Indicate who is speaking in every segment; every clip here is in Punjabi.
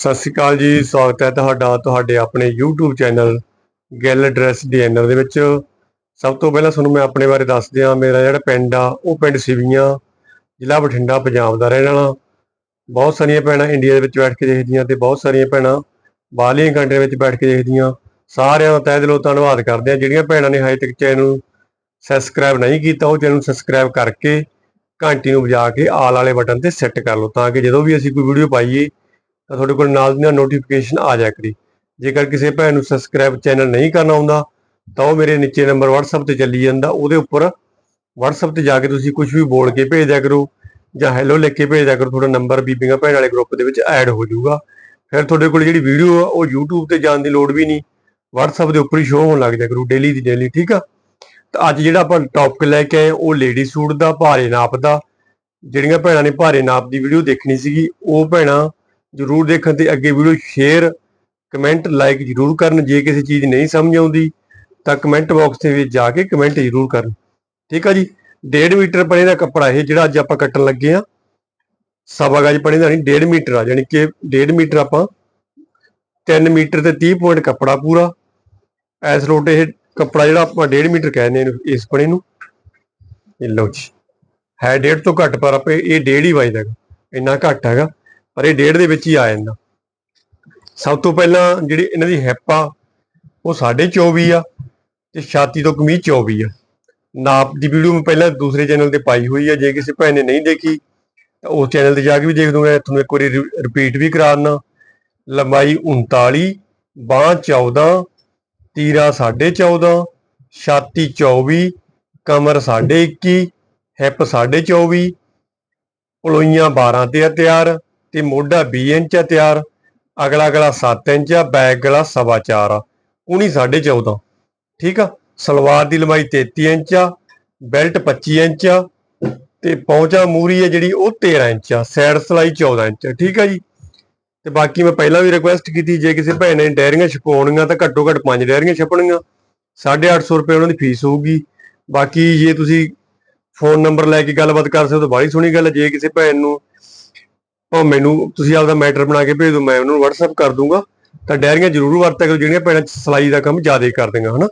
Speaker 1: ਸਤਿ ਸ਼੍ਰੀ ਅਕਾਲ ਜੀ, ਸਵਾਗਤ ਹੈ ਤੁਹਾਡਾ, ਤੁਹਾਡੇ ਆਪਣੇ YouTube channel Gill dress designer ਦੇ ਵਿੱਚ। ਸਭ ਤੋਂ ਪਹਿਲਾਂ ਤੁਹਾਨੂੰ ਮੈਂ ਆਪਣੇ ਬਾਰੇ ਦੱਸ ਦਿਆਂ, ਮੇਰਾ ਜਿਹੜਾ ਪਿੰਡ ਆ, ਉਹ ਪਿੰਡ ਸਿਵੀਆਂ, ਜ਼ਿਲ੍ਹਾ ਬਠਿੰਡਾ, ਪੰਜਾਬ ਦਾ ਰਹਿਣ ਵਾਲਾ। ਬਹੁਤ ਸਾਰੀਆਂ ਭੈਣਾਂ ਇੰਡੀਆ ਦੇ ਵਿੱਚ ਬੈਠ ਕੇ ਦੇਖਦੀਆਂ ਤੇ ਬਹੁਤ ਸਾਰੀਆਂ ਭੈਣਾਂ ਬਾਹਰਲੀਆਂ ਕੰਟਰੀਆਂ ਵਿੱਚ ਬੈਠ ਕੇ ਦੇਖਦੀਆਂ। ਸਾਰਿਆਂ ਦਾ ਤਹਿ ਦਿਲੋਂ ਧੰਨਵਾਦ ਕਰਦੇ ਆ ਜਿਹੜੀਆਂ ਭੈਣਾਂ ਨੇ ਹਜੇ ਤੱਕ ਚੈਨਲ ਨੂੰ ਸਬਸਕ੍ਰਾਈਬ ਨਹੀਂ ਕੀਤਾ, ਉਹ ਚੈਨਲ ਨੂੰ ਸਬਸਕ੍ਰਾਈਬ ਕਰਕੇ ਘੰਟੀ ਨੂੰ ਵਜਾ ਕੇ ਆਲ ਵਾਲੇ ਬਟਨ ਤੇ ਸੈੱਟ ਕਰ ਲਓ, ਤਾਂ ਕਿ ਜਦੋਂ ਵੀ ਅਸੀਂ ਕੋਈ ਵੀਡੀਓ ਪਾਈਏ ਤਾਂ ਤੁਹਾਡੇ ਕੋਲ ਨਾਲ ਦੀ ਨਾਲ ਨੋਟੀਫਿਕੇਸ਼ਨ ਆ ਜਾਇਆ ਕਰੀ। ਜੇਕਰ ਕਿਸੇ ਭੈਣ ਨੂੰ ਸਬਸਕ੍ਰਾਈਬ ਚੈਨਲ ਨਹੀਂ ਕਰਨਾ ਆਉਂਦਾ, ਤਾਂ ਉਹ ਮੇਰੇ ਨੀਚੇ ਨੰਬਰ WhatsApp ਤੇ ਚੱਲੀ ਜਾਂਦਾ। ਉਹਦੇ ਉੱਪਰ WhatsApp ਤੇ ਜਾ ਕੇ ਤੁਸੀਂ ਕੁਝ ਵੀ ਬੋਲ ਕੇ ਭੇਜ ਦਿਆ ਕਰੋ ਜਾਂ ਹੈਲੋ ਲਿਖ ਕੇ ਭੇਜ ਦਿਆ ਕਰੋ, ਤੁਹਾਡਾ ਨੰਬਰ ਬੀਬੀਆਂ ਭੈਣ ਵਾਲੇ ਗਰੁੱਪ ਦੇ ਵਿੱਚ ਐਡ ਹੋ ਜਾਊਗਾ। ਫਿਰ ਤੁਹਾਡੇ ਕੋਲ ਜਿਹੜੀ ਵੀਡੀਓ ਆ, ਉਹ YouTube ਤੇ ਜਾਣ ਦੀ ਲੋੜ ਵੀ ਨਹੀਂ। WhatsApp ਦੇ ਉੱਪਰ ਹੀ ਸ਼ੋਅ ਹੋਣ ਲੱਗ ਜਾਇਆ ਕਰੂ ਡੇਲੀ ਦੀ ਡੇਲੀ ਠੀਕ ਆ? ਤਾਂ ਅੱਜ ਜਿਹੜਾ ਆਪਾਂ ਟੌਪਿਕ ਲੈ ਕੇ ਆਏ, ਉਹ ਲੇਡੀ ਸੂਟ ਦਾ, ਭਾਰੇ ਨਾਪ ਦਾ। ਜਿਹੜੀਆਂ ਭੈਣਾਂ ਨੇ ਭਾਰੇ ਨਾਪ ਦੀ ਵੀਡੀਓ ਦੇਖਣੀ ਸੀਗੀ, ਉਹ ਭੈਣਾਂ ਜਰੂਰ ਦੇਖਣ ਤੇ ਅੱਗੇ ਵੀਡੀਓ ਸ਼ੇਅਰ, ਕਮੈਂਟ ਲਾਈਕ ਜਰੂਰ ਕਰਨ। ਜੇ ਕਿਸੇ ਚੀਜ਼ ਨਹੀਂ ਸਮਝ ਆਉਂਦੀ, ਤਾਂ ਕਮੈਂਟ ਬਾਕਸ ਦੇ ਵਿੱਚ ਜਾ ਕੇ ਕਮੈਂਟ ਜਰੂਰ ਕਰਨ। ਠੀਕ ਆ ਜੀ? 1.5 ਮੀਟਰ ਪਣੇ ਦਾ ਕੱਪੜਾ ਇਹ ਜਿਹੜਾ ਅੱਜ ਆਪਾਂ ਕੱਟਣ ਲੱਗੇ ਆ। ਸਵਾ ਗਜ ਪਣੇ ਦਾ ਨਹੀਂ 1.5 ਮੀਟਰ ਆ। ਯਾਨੀ ਕਿ 1.5 ਮੀਟਰ ਆਪਾਂ 3 ਮੀਟਰ ਤੇ 30 ਪੁਆਇੰਟ ਕੱਪੜਾ ਪੂਰਾ। ਐਸ ਰੋਟ ਇਹ ਕੱਪੜਾ ਜਿਹੜਾ ਆਪਾਂ 1.5 ਮੀਟਰ ਕਹਿੰਦੇ ਨੇ ਇਸ ਪਣੇ ਨੂੰ। ਇਹ ਲਓ ਜੀ। ਹੈ 1.5 ਤੋਂ ਘੱਟ ਪਰ ਆਪੇ ਇਹ 1.5 ਹੀ ਵਜਦਾ ਹੈਗਾ। ਇੰਨਾ ਘੱਟ ਹੈਗਾ। ਪਰ ਇਹ 1.5 ਦੇ ਵਿੱਚ ਹੀ ਆ ਜਾਂਦਾ। ਸਭ ਤੋਂ ਪਹਿਲਾਂ ਜਿਹੜੀ ਇਹਨਾਂ ਦੀ ਹਿੱਪ ਆ, ਉਹ 24.5 ਆ ਤੇ ਛਾਤੀ ਤੋਂ ਕਮੀਜ਼ 24 ਆ। ਨਾਪ ਦੀ ਵੀਡੀਓ ਮੈਂ ਪਹਿਲਾਂ ਦੂਸਰੇ ਚੈਨਲ ਤੇ ਪਾਈ ਹੋਈ ਆ, ਜੇ ਕਿਸੇ ਭੈਣ ਨੇ ਨਹੀਂ ਦੇਖੀ, ਤਾਂ ਉਸ ਚੈਨਲ ਤੇ ਜਾ ਕੇ ਵੀ ਦੇਖ ਦੂੰਗਾ ਤੁਹਾਨੂੰ ਇੱਕ ਵਾਰੀ ਰਿਪੀਟ ਵੀ ਕਰਾ ਦਿੰਦਾ ਲੰਬਾਈ 39 ਬਾਹ 14 ਤੀਰਾ 14.5 ਛਾਤੀ 24 ਕਮਰ 21.5 ਹਿੱਪ 24.5 ਪਲੋਈਆਂ 12 ਤੇ ਆ ਤਿਆਰ। ਤੇ ਮੋਢਾ 20 ਇੰਚ ਆ ਤਿਆਰ, ਅਗਲਾ ਗਲਾ 7 ਇੰਚ ਆ, ਬੈਕ ਗਲਾ 4.5 ਆ ਉਨੀ 14.5 ਠੀਕ ਆ? ਸਲਵਾਰ ਦੀ ਲੰਬਾਈ 33 ਇੰਚ ਆ, ਬੈਲਟ 25 ਇੰਚ ਆ, ਤੇ ਪੌਂਚਾ ਮੂਰੀ ਹੈ ਜਿਹੜੀ ਉਹ 13 ਇੰਚ ਆ, ਸਾਈਡ ਸਲਾਈ 14 ਇੰਚ ਆ। ਠੀਕ ਆ ਜੀ? ਤੇ ਬਾਕੀ ਮੈਂ ਪਹਿਲਾਂ ਵੀ ਰਿਕੁਐਸਟ ਕੀਤੀ, ਜੇ ਕਿਸੇ ਭੈਣ ਨੇ ਡੈਰੀਆਂ ਛਪਾਉਣੀਆਂ ਤਾਂ ਘੱਟੋ ਘੱਟ 5 ਡੈਰੀਆਂ ਛਪਣੀਆਂ 850 ਰੁਪਏ ਉਹਨਾਂ ਦੀ ਫੀਸ ਹੋਊਗੀ। ਬਾਕੀ ਜੇ ਤੁਸੀਂ ਫੋਨ ਨੰਬਰ ਲੈ ਕੇ ਗੱਲਬਾਤ ਕਰ ਸਕਦੇ ਹੋ ਤਾਂ ਬੜੀ ਸੋਹਣੀ ਗੱਲ ਹੈ ਜੇ ਕਿਸੇ ਭੈਣ ਨੂੰ ਉਹ ਮੈਨੂੰ, ਤੁਸੀਂ ਆਪਦਾ ਮੈਟਰ ਬਣਾ ਕੇ ਭੇਜ ਦਿਓ, ਮੈਂ ਉਹਨਾਂ ਨੂੰ WhatsApp ਕਰ ਦੂੰਗਾ। ਤਾਂ ਡੈਰੀਆਂ ਜ਼ਰੂਰ ਵਰਤਿਆ ਕਰੋ, ਜਿਹੜੀਆਂ ਭੈਣਾਂ ਸਲਾਈ ਦਾ ਕੰਮ ਜ਼ਿਆਦਾ ਕਰ ਕਰਦੀਆਂ, ਹਨਾ?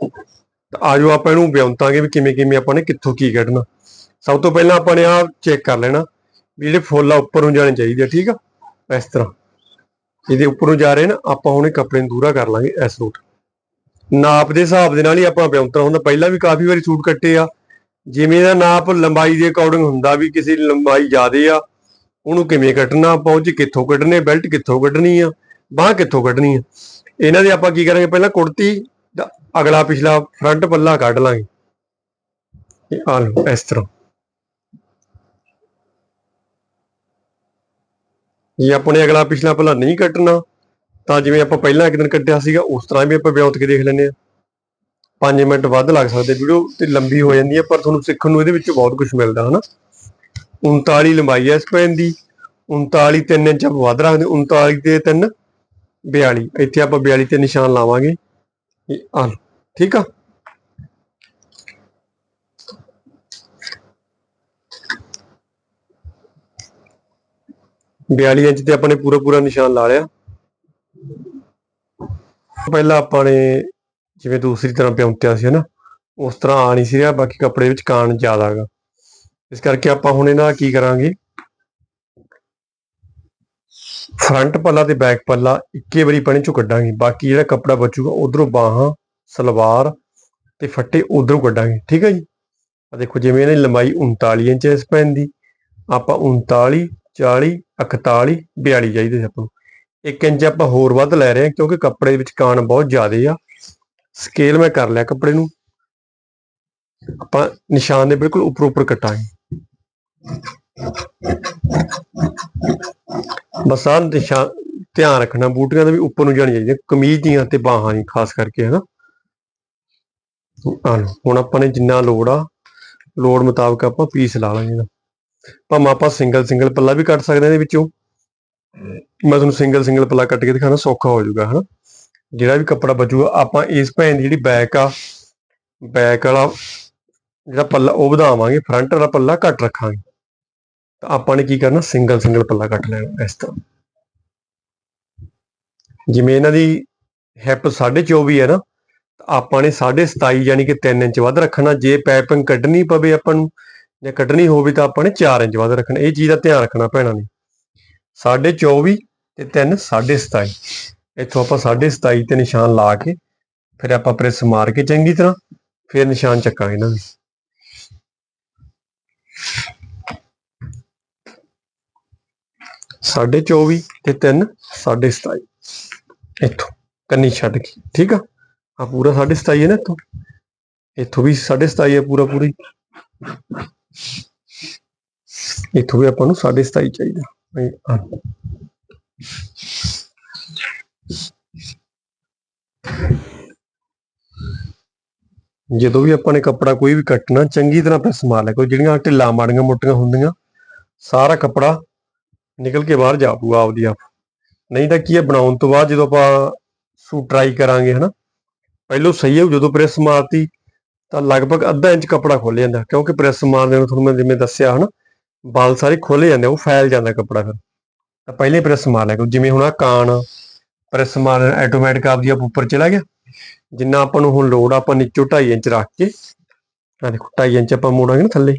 Speaker 1: ਤਾਂ ਆਜੋ ਆਪਾਂ ਇਹਨੂੰ ਵਿਉਂਤਾਂਗੇ ਵੀ ਕਿਵੇਂ ਕਿਵੇਂ ਆਪਾਂ ਨੇ ਕਿੱਥੋਂ ਕੀ ਕੱਢਣਾ। ਸਭ ਤੋਂ ਪਹਿਲਾਂ ਆਪਾਂ ਨੇ ਆ ਚੈੱਕ ਕਰ ਲੈਣਾ ਵੀ ਜਿਹੜੇ ਫੁੱਲ ਆ ਉੱਪਰ ਨੂੰ ਜਾਣੇ ਚਾਹੀਦੇ ਆ, ਠੀਕ ਆ? ਇਸ ਤਰ੍ਹਾਂ। ਇਹਦੇ ਉੱਪਰ ਨੂੰ ਜਾ ਰਹੇ ਨਾ, ਆਪਾਂ ਹੁਣ ਇਹ ਕੱਪੜੇ ਨੂੰ ਦੂਰਾ ਕਰ ਲਾਂਗੇ, ਇਸ ਰੂਟ। ਨਾਪ ਦੇ ਹਿਸਾਬ ਦੇ ਨਾਲ ਹੀ ਆਪਾਂ ਬਿਆਉਂਤਰਾ ਹੁੰਦਾ। ਪਹਿਲਾਂ ਵੀ ਕਾਫੀ ਵਾਰੀ ਸੂਟ ਕੱਟੇ ਆ। ਜਿਵੇਂ ਦਾ ਨਾਪ ਲੰਬਾਈ ਦੇ ਅਕੋਰਡਿੰਗ ਹੁੰਦਾ ਵੀ ਕਿਸੇ ਲੰਬਾਈ ਜ਼ਿਆਦੇ ਆ ਉਹਨੂੰ ਕਿਵੇਂ ਕੱਟਣਾ ਪਹੁੰਚ ਕਿੱਥੋਂ ਕੱਢਣੇ ਬੈਲਟ ਕਿੱਥੋਂ ਕੱਢਣੀ ਆ, ਬਾਹ ਕਿੱਥੋਂ ਕੱਢਣੀ ਆ। ਇਹਨਾਂ ਦੇ ਆਪਾਂ ਕੀ ਕਰਾਂਗੇ, ਪਹਿਲਾਂ ਕੁੜਤੀ ਦਾ ਅਗਲਾ ਪਿਛਲਾ ਫਰੰਟ ਪੱਲਾ ਕੱਢ ਲਾਂਗੇ। ਇਹ ਆ ਲਓ, ਇਸ ਤਰ੍ਹਾਂ। ਜੇ ਆਪਣੇ ਅਗਲਾ ਪਿਛਲਾ ਪੱਲਾ ਨਹੀਂ ਕੱਟਣਾ, ਤਾਂ ਜਿਵੇਂ ਆਪਾਂ ਪਹਿਲਾਂ ਇੱਕ ਦਿਨ ਕੱਟਿਆ ਸੀਗਾ, ਉਸ ਤਰ੍ਹਾਂ ਵੀ ਆਪਾਂ ਵਿਉਂਤ ਕੇ ਦੇਖ ਲੈਂਦੇ ਆ। 5 ਮਿੰਟ ਵੱਧ ਲੱਗ ਸਕਦੇ ਵੀਡੀਓ ਤੇ ਲੰਬੀ ਹੋ ਜਾਂਦੀ ਹੈ ਪਰ ਤੁਹਾਨੂੰ ਸਿੱਖਣ ਨੂੰ ਇਹਦੇ ਵਿੱਚ ਬਹੁਤ ਕੁਝ ਮਿਲਦਾ, ਹਨਾ? 39 ਲੰਬਾਈ ਹੈ ਇਸ ਪੈਨ ਦੀ। 39 3 ਇੰਚ ਆਪਾਂ ਵੱਧ ਰੱਖਦੇ 39 ਤੇ 3 42 ਇੱਥੇ ਆਪਾਂ 42 ਤੇ ਨਿਸ਼ਾਨ ਲਾਵਾਂਗੇ। ਆ ਠੀਕ ਆ? ਬਿਆਲੀ ਇੰਚ ਤੇ ਆਪਾਂ ਨੇ ਪੂਰਾ ਪੂਰਾ ਨਿਸ਼ਾਨ ਲਾ ਲਿਆ। ਪਹਿਲਾਂ ਆਪਾਂ ਨੇ ਜਿਵੇਂ ਦੂਸਰੀ ਤਰ੍ਹਾਂ ਪਿਉਂਤਿਆ ਸੀ ਹਨਾ, ਉਸ ਤਰ੍ਹਾਂ ਆ ਨਹੀਂ ਸੀ ਰਿਹਾ, ਬਾਕੀ ਕੱਪੜੇ ਵਿੱਚ ਕਾਣ ਜ਼ਿਆਦਾ ਹੈਗਾ। ਇਸ ਕਰਕੇ ਆਪਾਂ ਹੁਣ ਇਹਨਾਂ ਕੀ ਕਰਾਂਗੇ? ਫਰੰਟ ਪੱਲਾ ਤੇ ਬੈਕ ਪੱਲਾ ਇੱਕੇ ਵਾਰੀ ਪਣੇ ਚੋਂ ਕੱਢਾਂਗੇ। ਬਾਕੀ ਜਿਹੜਾ ਕੱਪੜਾ ਬਚੂਗਾ ਉਧਰੋਂ ਬਾਹਾਂ, ਸਲਵਾਰ ਤੇ ਫੱਟੇ ਉਧਰੋਂ ਕੱਢਾਂਗੇ। ਠੀਕ ਹੈ ਜੀ? ਆ ਦੇਖੋ ਜਿਵੇਂ ਇਹਨਾਂ ਦੀ ਲੰਬਾਈ 39 ਇੰਚ ਇਸ ਪੈਨ ਦੀ। ਆਪਾਂ 39 40 41 42 ਚਾਹੀਦੇ ਸੀ ਆਪਾਂ ਨੂੰ। 1 ਇੰਚ ਆਪਾਂ ਹੋਰ ਵੱਧ ਲੈ ਰਹੇ ਹਾਂ ਕਿਉਂਕਿ ਕੱਪੜੇ ਵਿੱਚ ਕਾਣ ਬਹੁਤ ਜ਼ਿਆਦੇ ਆ। ਸਕੇਲ ਮੈਂ ਕਰ ਲਿਆ ਕੱਪੜੇ ਨੂੰ। ਆਪਾਂ ਨਿਸ਼ਾਨ ਦੇ ਬਿਲਕੁਲ ਉੱਪਰ ਉੱਪਰ ਕਟਾਂਗੇ। ਬਸ ਆਹ ਨਿਸ਼ਾਨ ਧਿਆਨ ਰੱਖਣਾ, ਬੂਟੀਆਂ ਦਾ ਵੀ ਉੱਪਰ ਨੂੰ ਜਾਣੀ ਚਾਹੀਦੀ ਕਮੀਜ਼ ਦੀਆਂ ਤੇ ਬਾਹਾਂ ਦੀ ਖਾਸ ਕਰਕੇ, ਹਨਾ। ਆਹ ਹੁਣ ਆਪਾਂ ਨੇ ਜਿੰਨਾ ਲੋੜ ਆ, ਲੋੜ ਮੁਤਾਬਕ ਆਪਾਂ ਪੀਸ ਲਾ ਲਾਂਗੇ ਇਹਦਾ। ਭਾਵੇਂ ਆਪਾਂ ਸਿੰਗਲ ਸਿੰਗਲ ਪੱਲਾ ਵੀ ਕੱਟ ਸਕਦੇ ਹਾਂ ਇਹਦੇ ਵਿੱਚੋਂ। ਮੈਂ ਤੁਹਾਨੂੰ ਸਿੰਗਲ ਸਿੰਗਲ ਪੱਲਾ ਕੱਟ ਕੇ ਦਿਖਾਣਾ ਸੌਖਾ ਹੋ ਜਾਊਗਾ, ਹਨਾ। ਜਿਹੜਾ ਵੀ ਕੱਪੜਾ ਬਚੂਗਾ, ਆਪਾਂ ਇਸ ਭੈਣ ਦੀ ਜਿਹੜੀ ਬੈਕ ਆ ਬੈਕ ਵਾਲਾ ਜਿਹੜਾ ਪੱਲਾ, ਉਹ ਵਧਾਵਾਂਗੇ ਫਰੰਟ ਵਾਲਾ ਪੱਲਾ ਘੱਟ ਰੱਖਾਂਗੇ। ਤਾਂ ਆਪਾਂ ਨੇ ਕੀ ਕਰਨਾ ਸਿੰਗਲ ਸਿੰਗਲ ਪੱਲਾ ਕੱਟ ਲੈਣਾ ਇਸ ਤਰ੍ਹਾਂ। ਜਿਵੇਂ ਇਹਨਾਂ ਦੀ ਹਿਪ 24.5 ਹੈ ਨਾ ਆਪਾਂ ਨੇ 27.5 ਯਾਨੀ ਕਿ 3 ਇੰਚ ਵੱਧ ਰੱਖਣਾ। ਜੇ ਪਾਈਪਿੰਗ ਕੱਢਣੀ ਪਵੇ ਆਪਾਂ ਨੂੰ ਜਾਂ ਕੱਢਣੀ ਹੋਵੇ ਤਾਂ ਆਪਾਂ ਨੇ 4 ਇੰਚ ਵੱਧ ਰੱਖਣਾ। ਇਹ ਚੀਜ਼ ਦਾ ਧਿਆਨ ਰੱਖਣਾ ਪੈਣਾ ਨੇ। 24.5 ਤੇ 3 27.5 ਇੱਥੋਂ ਆਪਾਂ 27.5 ਤੇ ਨਿਸ਼ਾਨ ਲਾ ਕੇ ਫਿਰ ਆਪਾਂ ਪ੍ਰੈਸ ਮਾਰ ਕੇ ਚੰਗੀ ਤਰ੍ਹਾਂ ਫਿਰ ਨਿਸ਼ਾਨ ਚੱਕਾਂਗੇ ਇਹਨਾਂ ਦੇ। 24 ਤੇ 3 ਸਾਢੇ 27 ਇੱਥੋਂ ਕੰਨੀ ਛੱਡ ਕੇ, ਠੀਕ ਆ? ਆ ਪੂਰਾ ਸਾਢੇ 27 ਹੈ ਨਾ ਇੱਥੋਂ? ਇੱਥੋਂ ਵੀ ਸਾਢੇ 27 ਹੈ ਪੂਰਾ ਪੂਰੀ। ਇੱਥੋਂ ਵੀ ਆਪਾਂ ਨੂੰ ਸਾਢੇ 27 ਚਾਹੀਦਾ। ਜਦੋਂ ਵੀ ਆਪਾਂ ਨੇ ਕੱਪੜਾ ਕੋਈ ਵੀ ਕੱਟਣਾ, ਚੰਗੀ ਤਰ੍ਹਾਂ ਪ੍ਰੈਸ ਮਾਰ ਲਿਆ ਕੋਈ ਜਿਹੜੀਆਂ ਢਿੱਲਾਂ ਮਾੜੀਆਂ ਮੋਟੀਆਂ ਹੁੰਦੀਆਂ, ਸਾਰਾ ਕੱਪੜਾ ਨਿਕਲ ਕੇ ਬਾਹਰ ਜਾ ਜਾਊਗਾ ਆਪਦੀ ਆਪ। ਨਹੀਂ ਤਾਂ ਕੀ ਹੈ, ਬਣਾਉਣ ਤੋਂ ਬਾਅਦ ਜਦੋਂ ਆਪਾਂ ਸੂਟ ਟਰਾਈ ਕਰਾਂਗੇ, ਹਨਾ? ਪਹਿਲੋਂ ਸਹੀ ਹੈ, ਜਦੋਂ ਪ੍ਰੈਸ ਮਾਰਤੀ, ਤਾਂ ਲਗਭਗ ਅੱਧਾ ਇੰਚ ਕੱਪੜਾ ਖੁੱਲ ਜਾਂਦਾ, ਕਿਉਂਕਿ ਪ੍ਰੈਸ ਮਾਰਦੇ ਨੂੰ ਤੁਹਾਨੂੰ ਮੈਂ ਜਿਵੇਂ ਦੱਸਿਆ, ਹਨਾ? ਬਾਲ ਸਾਰੇ ਖੁੱਲ ਜਾਂਦੇ, ਉਹ ਫੈਲ ਜਾਂਦਾ ਕੱਪੜਾ ਫਿਰ। ਤਾਂ ਪਹਿਲੇ ਪ੍ਰੈਸ ਮਾਰ ਲਿਆ ਜਿਵੇਂ ਹੁਣ ਆ ਕਾਨ ਪ੍ਰੈਸ ਮਾਰ ਆਟੋਮੈਟਿਕ ਆਪਦੀ ਆਪ ਉੱਪਰ ਚਲਾ ਗਿਆ। ਜਿੰਨਾ ਆਪਾਂ ਨੂੰ ਹੁਣ ਲੋਡ ਆਪਾਂ ਨੀਚੋਂ 2.5 ਇੰਚ ਰੱਖ ਕੇ ਆ ਦੇਖੋ 2.5 ਇੰਚ ਆਪਾਂ ਮੋੜਾਂਗੇ ਨਾ ਥੱਲੇ।